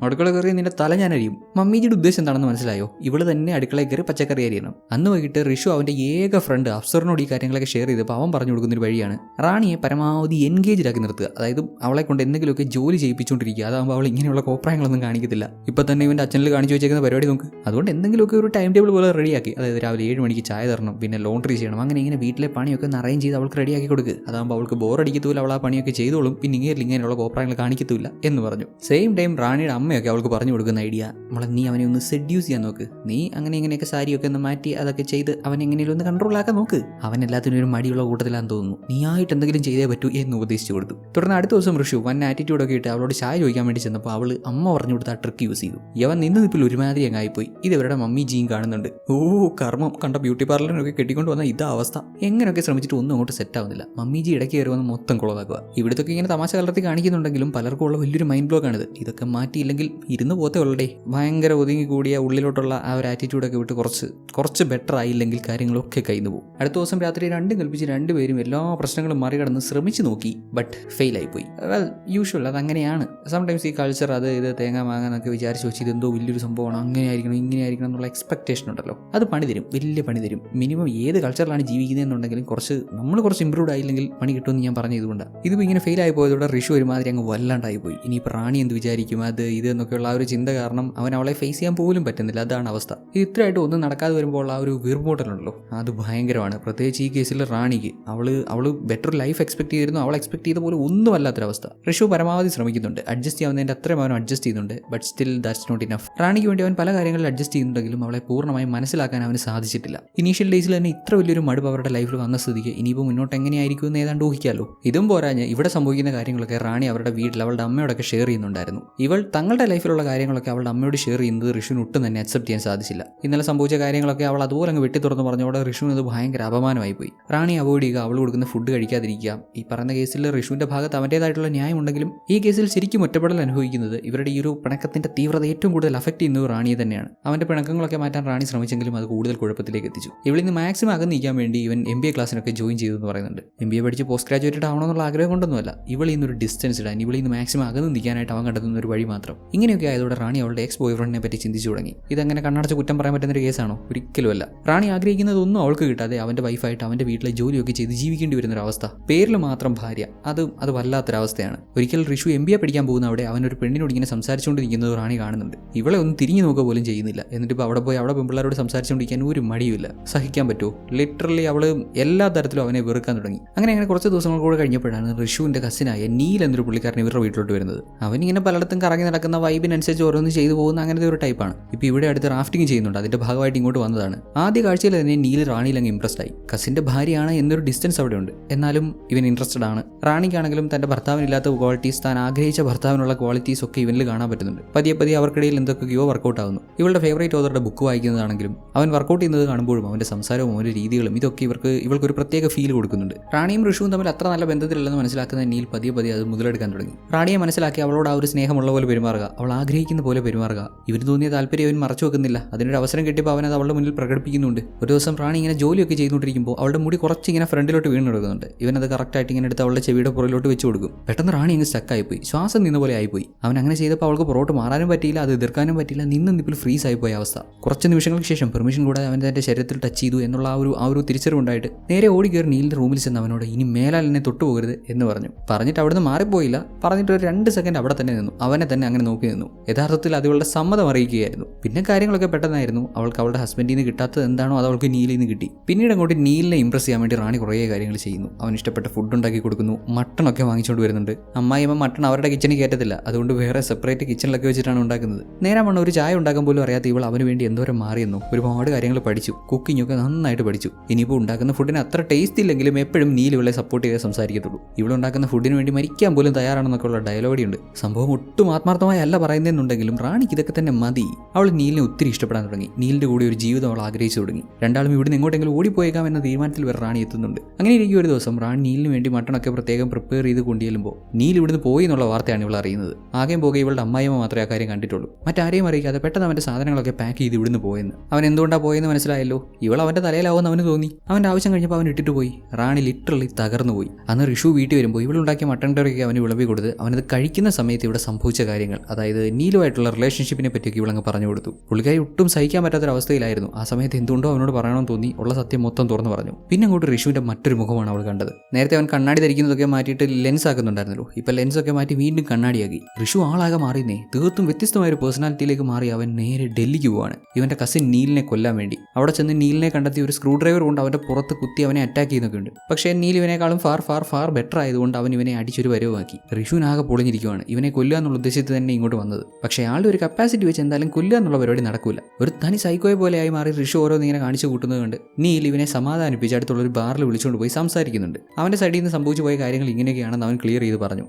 അടുക്കള കയറി നിന്റെ തല ഞാൻ അരിയും. മമ്മീജിയുടെ ഉദ്ദേശം എന്താണെന്ന് മനസ്സിലായോ? ഇവൾ തന്നെ അടുക്കളയിൽ കയറി പച്ചക്കറി അരിയണം. അന്ന് വൈകിട്ട് റിഷു അവന്റെ ഏക ഫ്രണ്ട് അഫ്സറിനോട് ഈ കാര്യങ്ങളൊക്കെ ഷെയർ ചെയ്തപ്പോൾ അവൻ പറഞ്ഞു കൊടുക്കുന്ന ഒരു വഴിയാണ്. റാണിയെ പരമാവധി എൻഗേജ്ഡ് ആക്കി നിർത്തുക. അതായത് അവളെ കൊണ്ട് എന്തെങ്കിലുമൊക്കെ ജോലി ചെയ്യിപ്പിച്ചുകൊണ്ടിരിക്കുക അതാകുമ്പോൾ അവൾ ഇങ്ങനെയുള്ള കോപ്രായങ്ങളൊന്നും കാണിക്കത്തില്ല. ഇപ്പൊ തന്നെ ഇവന്റെ അച്ഛനിൽ കാണിച്ചു വെച്ചേക്കുന്ന പരിപാടി നോക്ക്. അതുകൊണ്ട് എന്തെങ്കിലുമൊക്കെ ഒരു ടൈം ടേബിൾ പോലെ റെഡിയാക്കി അതായത് രാവിലെ ഏഴ് മണിക്ക് ചായ തരണം. പിന്നെ ലോണ്ടറി ചെയ്യണം. അങ്ങനെ ഇങ്ങനെ വീട്ടിലെ പണിയൊക്കെ അറേഞ്ച് ചെയ്ത് അവൾക്ക് റെഡിയാക്കി കൊടുക്കുക അതാകുമ്പോൾ അവൾക്ക് ബോർ അടിക്കത്തില്ല അവൾ ആ പണിയൊക്കെ ചെയ്തോളും. പിന്നെ ഇങ്ങനെ ഇങ്ങനെയുള്ള കോപ്രായങ്ങൾ കാണിക്കത്തില്ല എന്ന് പറഞ്ഞു. സെയിം ടൈം റാണിയുടെ അമ്മയൊക്കെ അവൾക്ക് പറഞ്ഞു കൊടുക്കുന്ന ഐഡിയ നമ്മളെ നീ അവനെ ഒന്ന് സെഡ്യൂസ് ചെയ്യാൻ നോക്ക്. നീ അങ്ങനെ ഇങ്ങനെയൊക്കെ സാരിയൊക്കെ ഒന്ന് മാറ്റി അതൊക്കെ ചെയ്ത് അവൻ എങ്ങനെയും ഒന്ന് കൺട്രോൾ ആക്കാൻ നോക്ക്. അവൻ എല്ലാത്തിനും ഒരു മടിയുള്ള കൂട്ടത്തിലാന്ന് തോന്നുന്നു. നീ ആയിട്ട് എന്തെങ്കിലും ചെയ്തേ പറ്റൂ എന്ന് ഉപദേശിച്ചു കൊടുത്തു. തുടർന്ന് അടുത്ത ദിവസം ഋഷു വൻ ആറ്റിറ്റ്യൂഡൊക്കെ ഇട്ട് അവളോട് ചായ ചോദിക്കാൻ വേണ്ടി ചെന്നപ്പോൾ അവൾ അമ്മ പറഞ്ഞു കൊടുത്ത ആ ട്രിക്ക് യൂസ് ചെയ്തു. യവൻ നിന്ന് നിപ്പിൽ ഒരുമാതിരി അങ്ങായിപ്പോയി ഇത് ഇവരുടെ മമ്മി ജീൻ കാണുന്നുണ്ട്. ഓ കർമ്മം. കണ്ട ബ്യൂട്ടി പാർലറിനൊക്കെ കെട്ടിക്കൊണ്ട് വന്ന ഇതാ അവസ്ഥ. എങ്ങനെയൊക്കെ ശ്രമിച്ചിട്ട് ഒന്നും അങ്ങോട്ട് സെറ്റ് ആവുന്നില്ല. മമ്മി ജി ഇടയ്ക്ക് കയറി വന്ന് മൊത്തം കുളമാക്കുക ഇവിടുത്തെ ഇങ്ങനെ തമാശ കലർത്തി കാണിക്കുന്നുണ്ടെങ്കിലും പലർക്കും ഉള്ള വലിയൊരു മൈൻഡ് ബ്ലോക്ക് ആണിത്. ഇതൊക്കെ മാറ്റിയില്ലെങ്കിൽ ഇരുന്ന് പോത്തേ ഉള്ളടേ. ഭയങ്കര ഒതുങ്ങി കൂടിയ ഉള്ളിലോട്ടുള്ള ആ ഒരു ആറ്റിറ്റ്യൂഡൊക്കെ വിട്ട് കുറച്ച് കുറച്ച് ബെറ്റർ ആയില്ലെങ്കിൽ കാര്യങ്ങളൊക്കെ കയ്യിൽ പോകും. അടുത്ത ദിവസം രാത്രി രണ്ടും കൽപ്പിച്ച് രണ്ടുപേരും എല്ലാ പ്രശ്നങ്ങളും മറികടന്ന് ശ്രമിച്ചു നോക്കി ബട്ട് ഫെയിൽ ആയിപ്പോയി വെൽ യൂഷ്വൽ അത് അങ്ങനെയാണ്. സംടൈംസ് ഈ കൾച്ചർ അത് ഇത് തേങ്ങ മാങ്ങ എന്നൊക്കെ വിചാരിച്ച് വെച്ച് ഇതെന്തോ വലിയൊരു സംഭവമാണ്. അങ്ങനെ ആയിരിക്കണം ഇങ്ങനെ ആയിരിക്കണം എന്നുള്ള എക്സ്പെക്ടേഷൻ ഉണ്ടല്ലോ. അത് പണി തരും വലിയ പണി തരും. മിനിമം ഏത് കൾച്ചറിലാണ് ജീവിക്കുന്നതെന്നുണ്ടെങ്കിലും കുറച്ച് നമ്മൾ കുറച്ച് ഇമ്പ്രൂവ് ആയില്ലെങ്കിൽ പണി കിട്ടുമെന്ന് ഞാൻ പറഞ്ഞ ഇതുകൊണ്ട് ഇതിപ്പോൾ ഇങ്ങനെ ഫെയിൽ ആയി പോയതോടെ ഋഷു ഒരുമാതിരി അങ്ങ് വല്ലാണ്ടായി പോയി. ഇനിയിപ്പോൾ പ്രാണി എന്ത് വിചാരിക്കും? അത് ഇത് എന്നൊക്കെയുള്ള ആ ഒരു ചിന്ത കാരണം അവൻ അവളെ ഫേസ് ചെയ്യാൻ പോലും പറ്റുന്നില്ല. അതാണ് അവസ്ഥ. ഇത് ഇത്രയായിട്ട് ഒന്നും നടക്കാതെ വരുമ്പോൾ ആ ഒരു വീർമോട്ടലുണ്ടല്ലോ അത് ഭയങ്കരമാണ്. പ്രത്യേകിച്ച് ഈ കേസിൽ റാണിക്ക്. അവൾ അവൾ ബെറ്റർ ലൈഫ് എക്സ്പെക്ട് ചെയ്തിരുന്നു. അവൾ എക്സ്പെക്ട് ചെയ്ത പോലെ ഒന്നും അല്ലാത്തൊരവസ്ഥ ഋഷു പരമാവധി ശ്രമിക്കുന്നുണ്ട്. അഡ്ജസ്റ്റ് ചെയ്യാവുന്നതിന്റെ അത്രയും അവൻ അഡ്ജസ്റ്റ് ചെയ്യുന്നുണ്ട്. But still that's not enough റാണിക്ക് വേണ്ടി അവൻ പല കാര്യങ്ങളിൽ അഡ്ജസ്റ്റ് ചെയ്യുന്നുണ്ടെങ്കിലും അവളെ പൂർണമായും മനസ്സിലാക്കാൻ അവന് സാധിച്ചിട്ടില്ല. ഇനീഷ്യൽ ഡേയ്സിൽ തന്നെ ഇത്ര വലിയൊരു മടുപ്പ് അവരുടെ ലൈഫിൽ വന്ന സ്ഥിതിക്ക് ഇനിയിപ്പോൾ മുന്നോട്ട് എങ്ങനെയായിരിക്കും എന്ന് ഏതാണ്ട് ഊഹിക്കാമല്ലോ ഇതും പോരാഞ്ഞ് ഇവിടെ സംഭവിക്കുന്ന കാര്യങ്ങളൊക്കെ റാണി അവരുടെ വീട്ടിൽ അവളുടെ അമ്മയോടൊക്കെ ഷെയർ ചെയ്യുന്നുണ്ടായിരുന്നു. ഇവൾ തങ്ങളുടെ ലൈഫിലുള്ള കാര്യങ്ങളൊക്കെ അവളുടെ അമ്മയോട് ഷെയർ ചെയ്യുന്നത് ഋഷുവിന് ഒട്ടും തന്നെ അക്സെപ്റ്റ് ചെയ്യാൻ സാധിച്ചില്ല. ഇന്നലെ സംഭവിച്ച കാര്യങ്ങളൊക്കെ അവൾ അതുപോലെ അങ്ങ് വെട്ടി തുറന്ന് പറഞ്ഞോടെ ഋഷുവിന് അത് ഭയങ്കര അപമാനമായി പോയി. റാണി അവോയ്ഡ് ചെയ്യുക അവൾ കൊടുക്കുന്ന ഫുഡ് കഴിക്കാതിരിക്കുക. ഈ പറയുന്ന കേസിൽ ഋഷുവിന്റെ ഭാഗത്ത് അവന്റേതായിട്ടുള്ള ന്യായമുണ്ടെങ്കിലും ഈ കേസിൽ ശരിക്കും ഒറ്റപ്പെടൽ അനുഭവിക്കുന്നത് ഇവരുടെ ഈ ഒരു പിണക്കത്തിന്റെ തീവ്രത ഏറ്റവും കൂടുതൽ അഫക്ട് ചെയ്യുന്നത് റാണിയെ തന്നെയാണ്. അവന്റെ പിണക്കങ്ങളൊക്കെ മാറ്റാൻ റാണി ശ്രമിച്ചെങ്കിലും അത് കൂടുതൽ കുഴപ്പത്തിലേക്ക് എത്തിച്ചു. ഇവളിൽ നിന്ന് മാക്സിമം നീക്കാൻ വേണ്ടി ഇവൻ എം ബി എ ക്ലാസ്സിനൊക്കെ ജോയിൻ ചെയ്തു എന്ന് പറയുന്നുണ്ട്. എം ബി എ പഠിച്ച് പോസ്റ്റ് ഗ്രാജുവേറ്റഡ് ആവണമെന്നുള്ള ആഗ്രഹം കൊണ്ടൊന്നുമല്ല. ഇവളിന്ന് ഒരു ഡിസ്റ്റൻസ് ഇടാൻ ഇവളിന്ന് മാക്സിമം അകന്ന് നിൽക്കാനായിട്ട് അവൻ കണ്ടെത്തുന്ന ഒരു വഴി മാത്രം. ഇങ്ങനെയൊക്കെ ആയതോടെ റാണി അവളുടെ എക്സ് ബോയ് ഫ്രണ്ടിനെ പറ്റി ചിന്തിച്ചു തുടങ്ങി ഇതങ്ങനെ കണ്ണടച്ച് കുറ്റം പറയാൻ പറ്റുന്ന ഒരു കേസാണോ? ഒരിക്കലുമല്ല. റാണി ആഗ്രഹിക്കുന്നതൊന്നും അവൾക്ക് കിട്ടാതെ അവന്റെ വൈഫായിട്ട് അവന്റെ വീട്ടിലെ ജോലിയൊക്കെ ചെയ്ത് ജീവിക്കേണ്ടി വരുന്ന ഒരു അവസ്ഥ. പേരിൽ മാത്രം ഭാര്യ. അത് അത് വല്ലാത്തൊരവസ്ഥയാണ്. ഒരിക്കൽ ഋഷു എം ബി എ പഠിക്കാൻ പോകുന്ന അവിടെ അവൻ ഒരു പെണ്ണിനോട് ഇങ്ങനെ സംസാരിച്ചുകൊണ്ടിരിക്കുന്നത് റാണി കാണുന്നുണ്ട്. ഇവളെ ഒന്ന് തിരിഞ്ഞു നോക്കുക പോലും ചെയ്യുന്നില്ല. എന്നിട്ട് ഇപ്പോൾ അവിടെ പോയി അവിടെ പെൺപിള്ളേരോട് സംസാരിച്ചുകൊണ്ടിരിക്കാൻ ഒരു മടിയുമില്ല. സഹിക്കാൻ പറ്റുമോ? ലിറ്ററലി അവൾ എല്ലാ തരത്തിലും അവനെ വെറുക്കാൻ തുടങ്ങി. അങ്ങനെ അങ്ങനെ കുറച്ച് ദിവസങ്ങൾ കൂടെ കഴിഞ്ഞപ്പോഴാണ് ഋഷുവിന്റെ കസിനായ നീൽ എന്നൊരു പുള്ളിക്കാരൻ ഇവരുടെ വീട്ടിലോട്ട് വരുന്നത്. അവൻ ഇങ്ങനെ പലയിടത്തും കറങ്ങി നടക്കുന്ന വൈബിനനുസരിച്ച് ഓരോന്ന് ചെയ്തു പോകുന്ന അങ്ങനത്തെ ഒരു ടൈപ്പാണ് ഇപ്പോൾ ഇവിടെ അടുത്ത് റാഫ്റ്റിംഗ് ചെയ്യുന്നുണ്ട്. അതിന്റെ ഭാഗമായിട്ട് ഇങ്ങോട്ട് വന്നതാണ്. ആദ്യ കാഴ്ചയിൽ തന്നെ നീൽ റാണിയിൽ അങ്ങ് ഇംപ്രസ്ഡ് ആയി. കസിന്റെ ഭാര്യയാണ് എന്നൊരു ഡിസ്റ്റൻസ് അവിടെ ഉണ്ട്. എന്നാലും ഇവൻ ഇൻട്രസ്റ്റഡ് ആണ്. റാണിക്കാണെങ്കിലും തന്റെ ഭർത്താവിനില്ലാത്ത ക്വാളിറ്റീസ് താൻ ആഗ്രഹിച്ച ഭർത്താവിനുള്ള ക്വാളിറ്റീസ് ഒക്കെ ഇവനിൽ കാണാൻ പറ്റുന്നുണ്ട്. പതിയെ പതിയെ അവർക്കിടയിൽ എന്തൊക്കെയോ വർക്കൗട്ട് ആവുന്നു. ഇവളുടെ ഫേവറേറ്റ് ഓതറുടെ ബുക്ക് വായിക്കുന്നതാണെങ്കിലും അവൻ വർക്കൗട്ട് ചെയ്യുന്നത് കാണുമ്പോഴും അവന്റെ സംസാരവും അവന്റെ രീതികളും ഇതൊക്കെ ഇവർക്ക് ഇവൾക്ക് ഒരു പ്രത്യേക ഫീൽ കൊടുക്കുന്നുണ്ട്. റാണിയും ഋഷുവും തമ്മിൽ അത്ര നല്ല ബന്ധത്തിലല്ലെന്ന് മനസ്സിലാക്കുന്ന നീൽ പതിയെ പതിയെ അത് മുതലെടുക്കാൻ തുടങ്ങി. റാണിയെ മനസ്സിലാക്കി അവളോട് ആ ഒരു സ്നേഹമുള്ള പോലെ പെരുമാറുക. അവൾ ആഗ്രഹിക്കുന്ന പോലെ പെരുമാറുക. ഇവന് തോന്നിയ താല്പര്യം അവൻ മറച്ചു വെക്കുന്നില്ല. അതിനൊരു അവസരം കിട്ടിയപ്പോൾ അവൻ അത് അവളുടെ മുന്നിൽ പ്രകടിപ്പിക്കുന്നുണ്ട്. ഒരു ദിവസം റാണി ഇങ്ങനെ ജോലിയൊക്കെ ചെയ്തുകൊണ്ടിരിക്കുമ്പോൾ അവളുടെ മുടി കുറച്ച് ഇങ്ങനെ ഫ്രണ്ടിലോട്ട് വീണ് കൊടുക്കുന്നുണ്ട് അത് കറക്റ്റായിട്ട് ഇങ്ങനെ എടുത്ത് അവളുടെ ചെവിയുടെ പുറകിലോട്ട് വെച്ച് കൊടുക്കും. പെട്ടെന്ന് റാണി അങ്ങ് സ്റ്റക്കായിപ്പോയി ശ്വാസം നിന്ന പോലെ ആയിപ്പോയി. അവൻ അങ്ങനെ ചെയ്തപ്പോൾ അവൾക്ക് പുറകോട്ട് മാറാനും പറ്റിയില്ല അത് എതിർക്കാനും പറ്റിയില്ല നിന്ന് നിപ്പിൽ ഫ്രീസ് ആയി പോയ അവസ്ഥ. കുറച്ച് നിമിഷങ്ങൾക്ക് ശേഷം പെർമിഷൻ കൂടാതെ അവൻ തന്റെ ശരീരത്തിൽ ടച്ച് ചെയ്തു എന്നുള്ള ആ ഒരു ആ ഒരു തിരിച്ചറിവുണ്ടായിട്ട് നേരെ ഓടി കയറി നീലിന്റെ റൂമിൽ ചെന്ന് അവനോട് ഇനി മേലാൽ എന്നെ തൊട്ടുപോകരുത് എന്ന് പറഞ്ഞു. പറഞ്ഞിട്ട് അവിടുന്ന് മാറിപ്പോയില്ല. പറഞ്ഞിട്ട് ഒരു രണ്ട് സെക്കൻഡ് അവിടെ തന്നെ നിന്നു. അവനെ തന്നെ അങ്ങനെ നോക്കി നിന്നു. യഥാർത്ഥത്തിൽ അത് സമ്മതം അറിയിക്കുകയായിരുന്നു. പിന്നെ കാര്യങ്ങളൊക്കെ പെട്ടെന്നായിരുന്നു. അവൾക്ക് അവളുടെ ഹസ്ബൻഡിൽ നിന്ന് കിട്ടാത്തത് എന്താണോ അത് അവൾക്ക് നീലിൽ നിന്ന് കിട്ടി. പിന്നീട് അങ്ങോട്ട് നീലിനെ ഇംപ്രസ് ചെയ്യാൻ വേണ്ടി റാണി കുറേ കാര്യങ്ങൾ ചെയ്യുന്നു. അവൻ ഇഷ്ടപ്പെട്ട ഫുഡ് ഉണ്ടാക്കി കൊടുക്കുന്നു. മട്ടണൊക്കെ വാങ്ങിച്ചുകൊണ്ട് വരുന്നുണ്ട്. അമ്മായിയമ്മ മട്ടൺ അവരുടെ കിച്ചണിൽ കയറ്റത്തില്ല. അതുകൊണ്ട് വേറെ സെപ്പറേറ്റ് കിച്ചണിലൊക്കെ വെച്ചിട്ടാണ് ഉണ്ടാക്കുന്നത്. നേരെ വണ്ണം ഒരു ചായ ഉണ്ടാക്കാൻ പോലും അറിയാത്ത ഇവൾ അവന് വേണ്ടി എന്തോരം മാറിയെന്നു. ഒരുപാട് കാര്യങ്ങൾ പഠിച്ചു. കുക്കിംഗ് ഒക്കെ നന്നായിട്ട് പഠിച്ചു. ഇനിയിപ്പോൾ ഉണ്ടാക്കുന്ന ഫുഡിന് അത്ര ടേസ്റ്റ് ഇല്ലെങ്കിലും എപ്പോഴും നീൽ ഇവളെ സപ്പോർട്ട് ചെയ്തേ സംസാരിക്കത്തുള്ളൂ. ഇവളുണ്ടാക്കുന്ന ഫുഡിന് വേണ്ടി മരിക്കാൻ പോലും തയ്യാറാണെന്നൊക്കെയുള്ള ഡയലോഗി ഉണ്ട് സംഭവം ഒട്ടും ആത്മാർത്ഥമായി അല്ല പറയുന്നതെന്നുണ്ടെങ്കിലും റാണിക്ക് ഇതൊക്കെ തന്നെ മതി. അവൾ നീലിനെ ഒത്തിരി ഇഷ്ടപ്പെടാൻ തുടങ്ങി. നീലിന്റെ കൂടെ ഒരു ജീവിതം അവൾ ആഗ്രഹിച്ചു തുടങ്ങി. രണ്ടാളും ഇവിടുന്ന് എങ്ങോട്ടെങ്കിലും ഓടിപ്പോയേക്കാം എന്ന തീരുമാനത്തിൽ വരെ റാണി എത്തുന്നുണ്ട്. അങ്ങനെ ഇരിക്കും ഒരു ദിവസം റാണി നീലിന് വേണ്ടി മട്ടണൊക്കെ പ്രത്യേകം പ്രിപ്പയർ ചെയ്ത് കൊണ്ടുചെല്ലുമ്പോൾ നീൽ ഇവിടുന്ന് പോയി എന്നുള്ള വാർത്തയാണ് ഇവൾ അറിയുന്നത്. ആകെ പോകെ ഇവളുടെ അമ്മായിമ്മ മാത്രമേ ആ കാര്യം കണ്ടിട്ടുള്ളൂ. മറ്റാരെയും അറിയിക്കാതെ പെട്ടെന്ന് അവന്റെ സാധനങ്ങളൊക്കെ പാക്ക് ചെയ്ത് ഇവിടുന്ന് പോയെന്ന്. അവൻ എന്തുകൊണ്ടാണ് പോയെന്ന് മനസ്സിലായല്ലോ? ഇവൾ അവന്റെ തലയിലാവുമെന്ന് അവന് തോന്നി. അവന്റെ ആവശ്യം കഴിഞ്ഞപ്പോൾ അവൻ ഇട്ടിട്ട് പോയി. റാണി ലിറ്ററലി തകർന്നു പോയി അന്ന് ഋഷു വീട്ടിൽ വരുമ്പോൾ ഇവളുണ്ടാക്കിയ മട്ടൺ കറിയൊക്കെ അവന് വിളമ്പി കൊടുത്ത് അവനത് കഴിക്കുന്ന സമയത്ത് ഇവിടെ സംഭവിച്ച കാര്യങ്ങൾ അതായത് നീലുമായിട്ടുള്ള റിലേഷൻഷിപ്പിനെ പറ്റിയൊക്കെ ഇവളങ്ങ് പറഞ്ഞു കൊടുത്തു. പുള്ളിക്കായി ഒട്ടും സഹിക്കാൻ പറ്റാത്തൊരവസ്ഥയിലായിരുന്നു ആ സമയത്ത് എന്തുകൊണ്ടോ അവനോട് പറയണമെന്ന് തോന്നി ഉള്ള സത്യം മൊത്തം തുറന്നു പറഞ്ഞു. പിന്നെ അങ്ങോട്ട് ഋഷുവിന്റെ മറ്റൊരു മുഖമാണ് അവൾ കണ്ടത്. നേരത്തെ അവൻ കണ്ണാടി ധരിക്കുന്നതൊക്കെ മാറ്റിയിട്ട് ലെൻസ് ആക്കുന്നുണ്ടായിരുന്നല്ലോ ഇപ്പൊ ലെൻസ് ഒക്കെ മാറ്റി വീണ്ടും കണ്ണാടിയാക്കി. ഋഷു ആളാകെ മാറിയെന്നേ തീർത്തും വ്യത്യസ്തമായ ഒരു പേഴ്സണാലിറ്റിയിലേക്ക് മാറി അവൻ നേരെ ഡൽഹിക്ക് പോവാണ്. ഇവന്റെ കസിൻ നീലിനെ കൊല്ലാൻ വേണ്ടി. അവിടെ ചെന്ന് നീലിനെ കണ്ടെത്തി ഒരു സ്ക്രൂ ഡ്രൈവർ കൊണ്ട് അവന്റെ പുറത്ത് കുത്തി അവനെ അറ്റാക്ക് ചെയ്യുന്നൊക്കെ ഉണ്ട്. പക്ഷേ നീൽ ഇവനേക്കാളും ഫാർ ഫാർ ഫാർ ബെറ്റർ ആയതുകൊണ്ട് അവൻ ഇവനെ അടിച്ചൊരു വരവാക്കി ഋഷുവിനാകെ പൊളിഞ്ഞിരിക്കുവാണ് ഇവനെ കൊല്ലുക എന്നുള്ള ഉദ്ദേശത്തിൽ തന്നെ ഇങ്ങോട്ട് വന്നത്. പക്ഷേ ആളുടെ ഒരു കപ്പാസിറ്റി വെച്ച് എന്തായാലും കൊല്ലുക എന്നുള്ള പരിപാടി നടക്കൂല. ഒരു തനി സൈക്കോയെ പോലെയായി മാറി ഋഷു ഓരോന്ന് ഇങ്ങനെ കാണിച്ചു കൂട്ടുന്നത് കണ്ട് നീൽ ഇവനെ സമാധാനിപ്പിച്ച് അടുത്തുള്ള ഒരു ബാറിൽ വിളിച്ചുകൊണ്ട് പോയി സംസാരിക്കുന്നുണ്ട്. അവന്റെ സൈഡിൽ നിന്ന് സംഭവിച്ചു പോയ കാര്യങ്ങൾ ഇങ്ങനെയൊക്കെയാണെന്ന് അവൻ ക്ലിയർ ചെയ്ത് പറഞ്ഞു.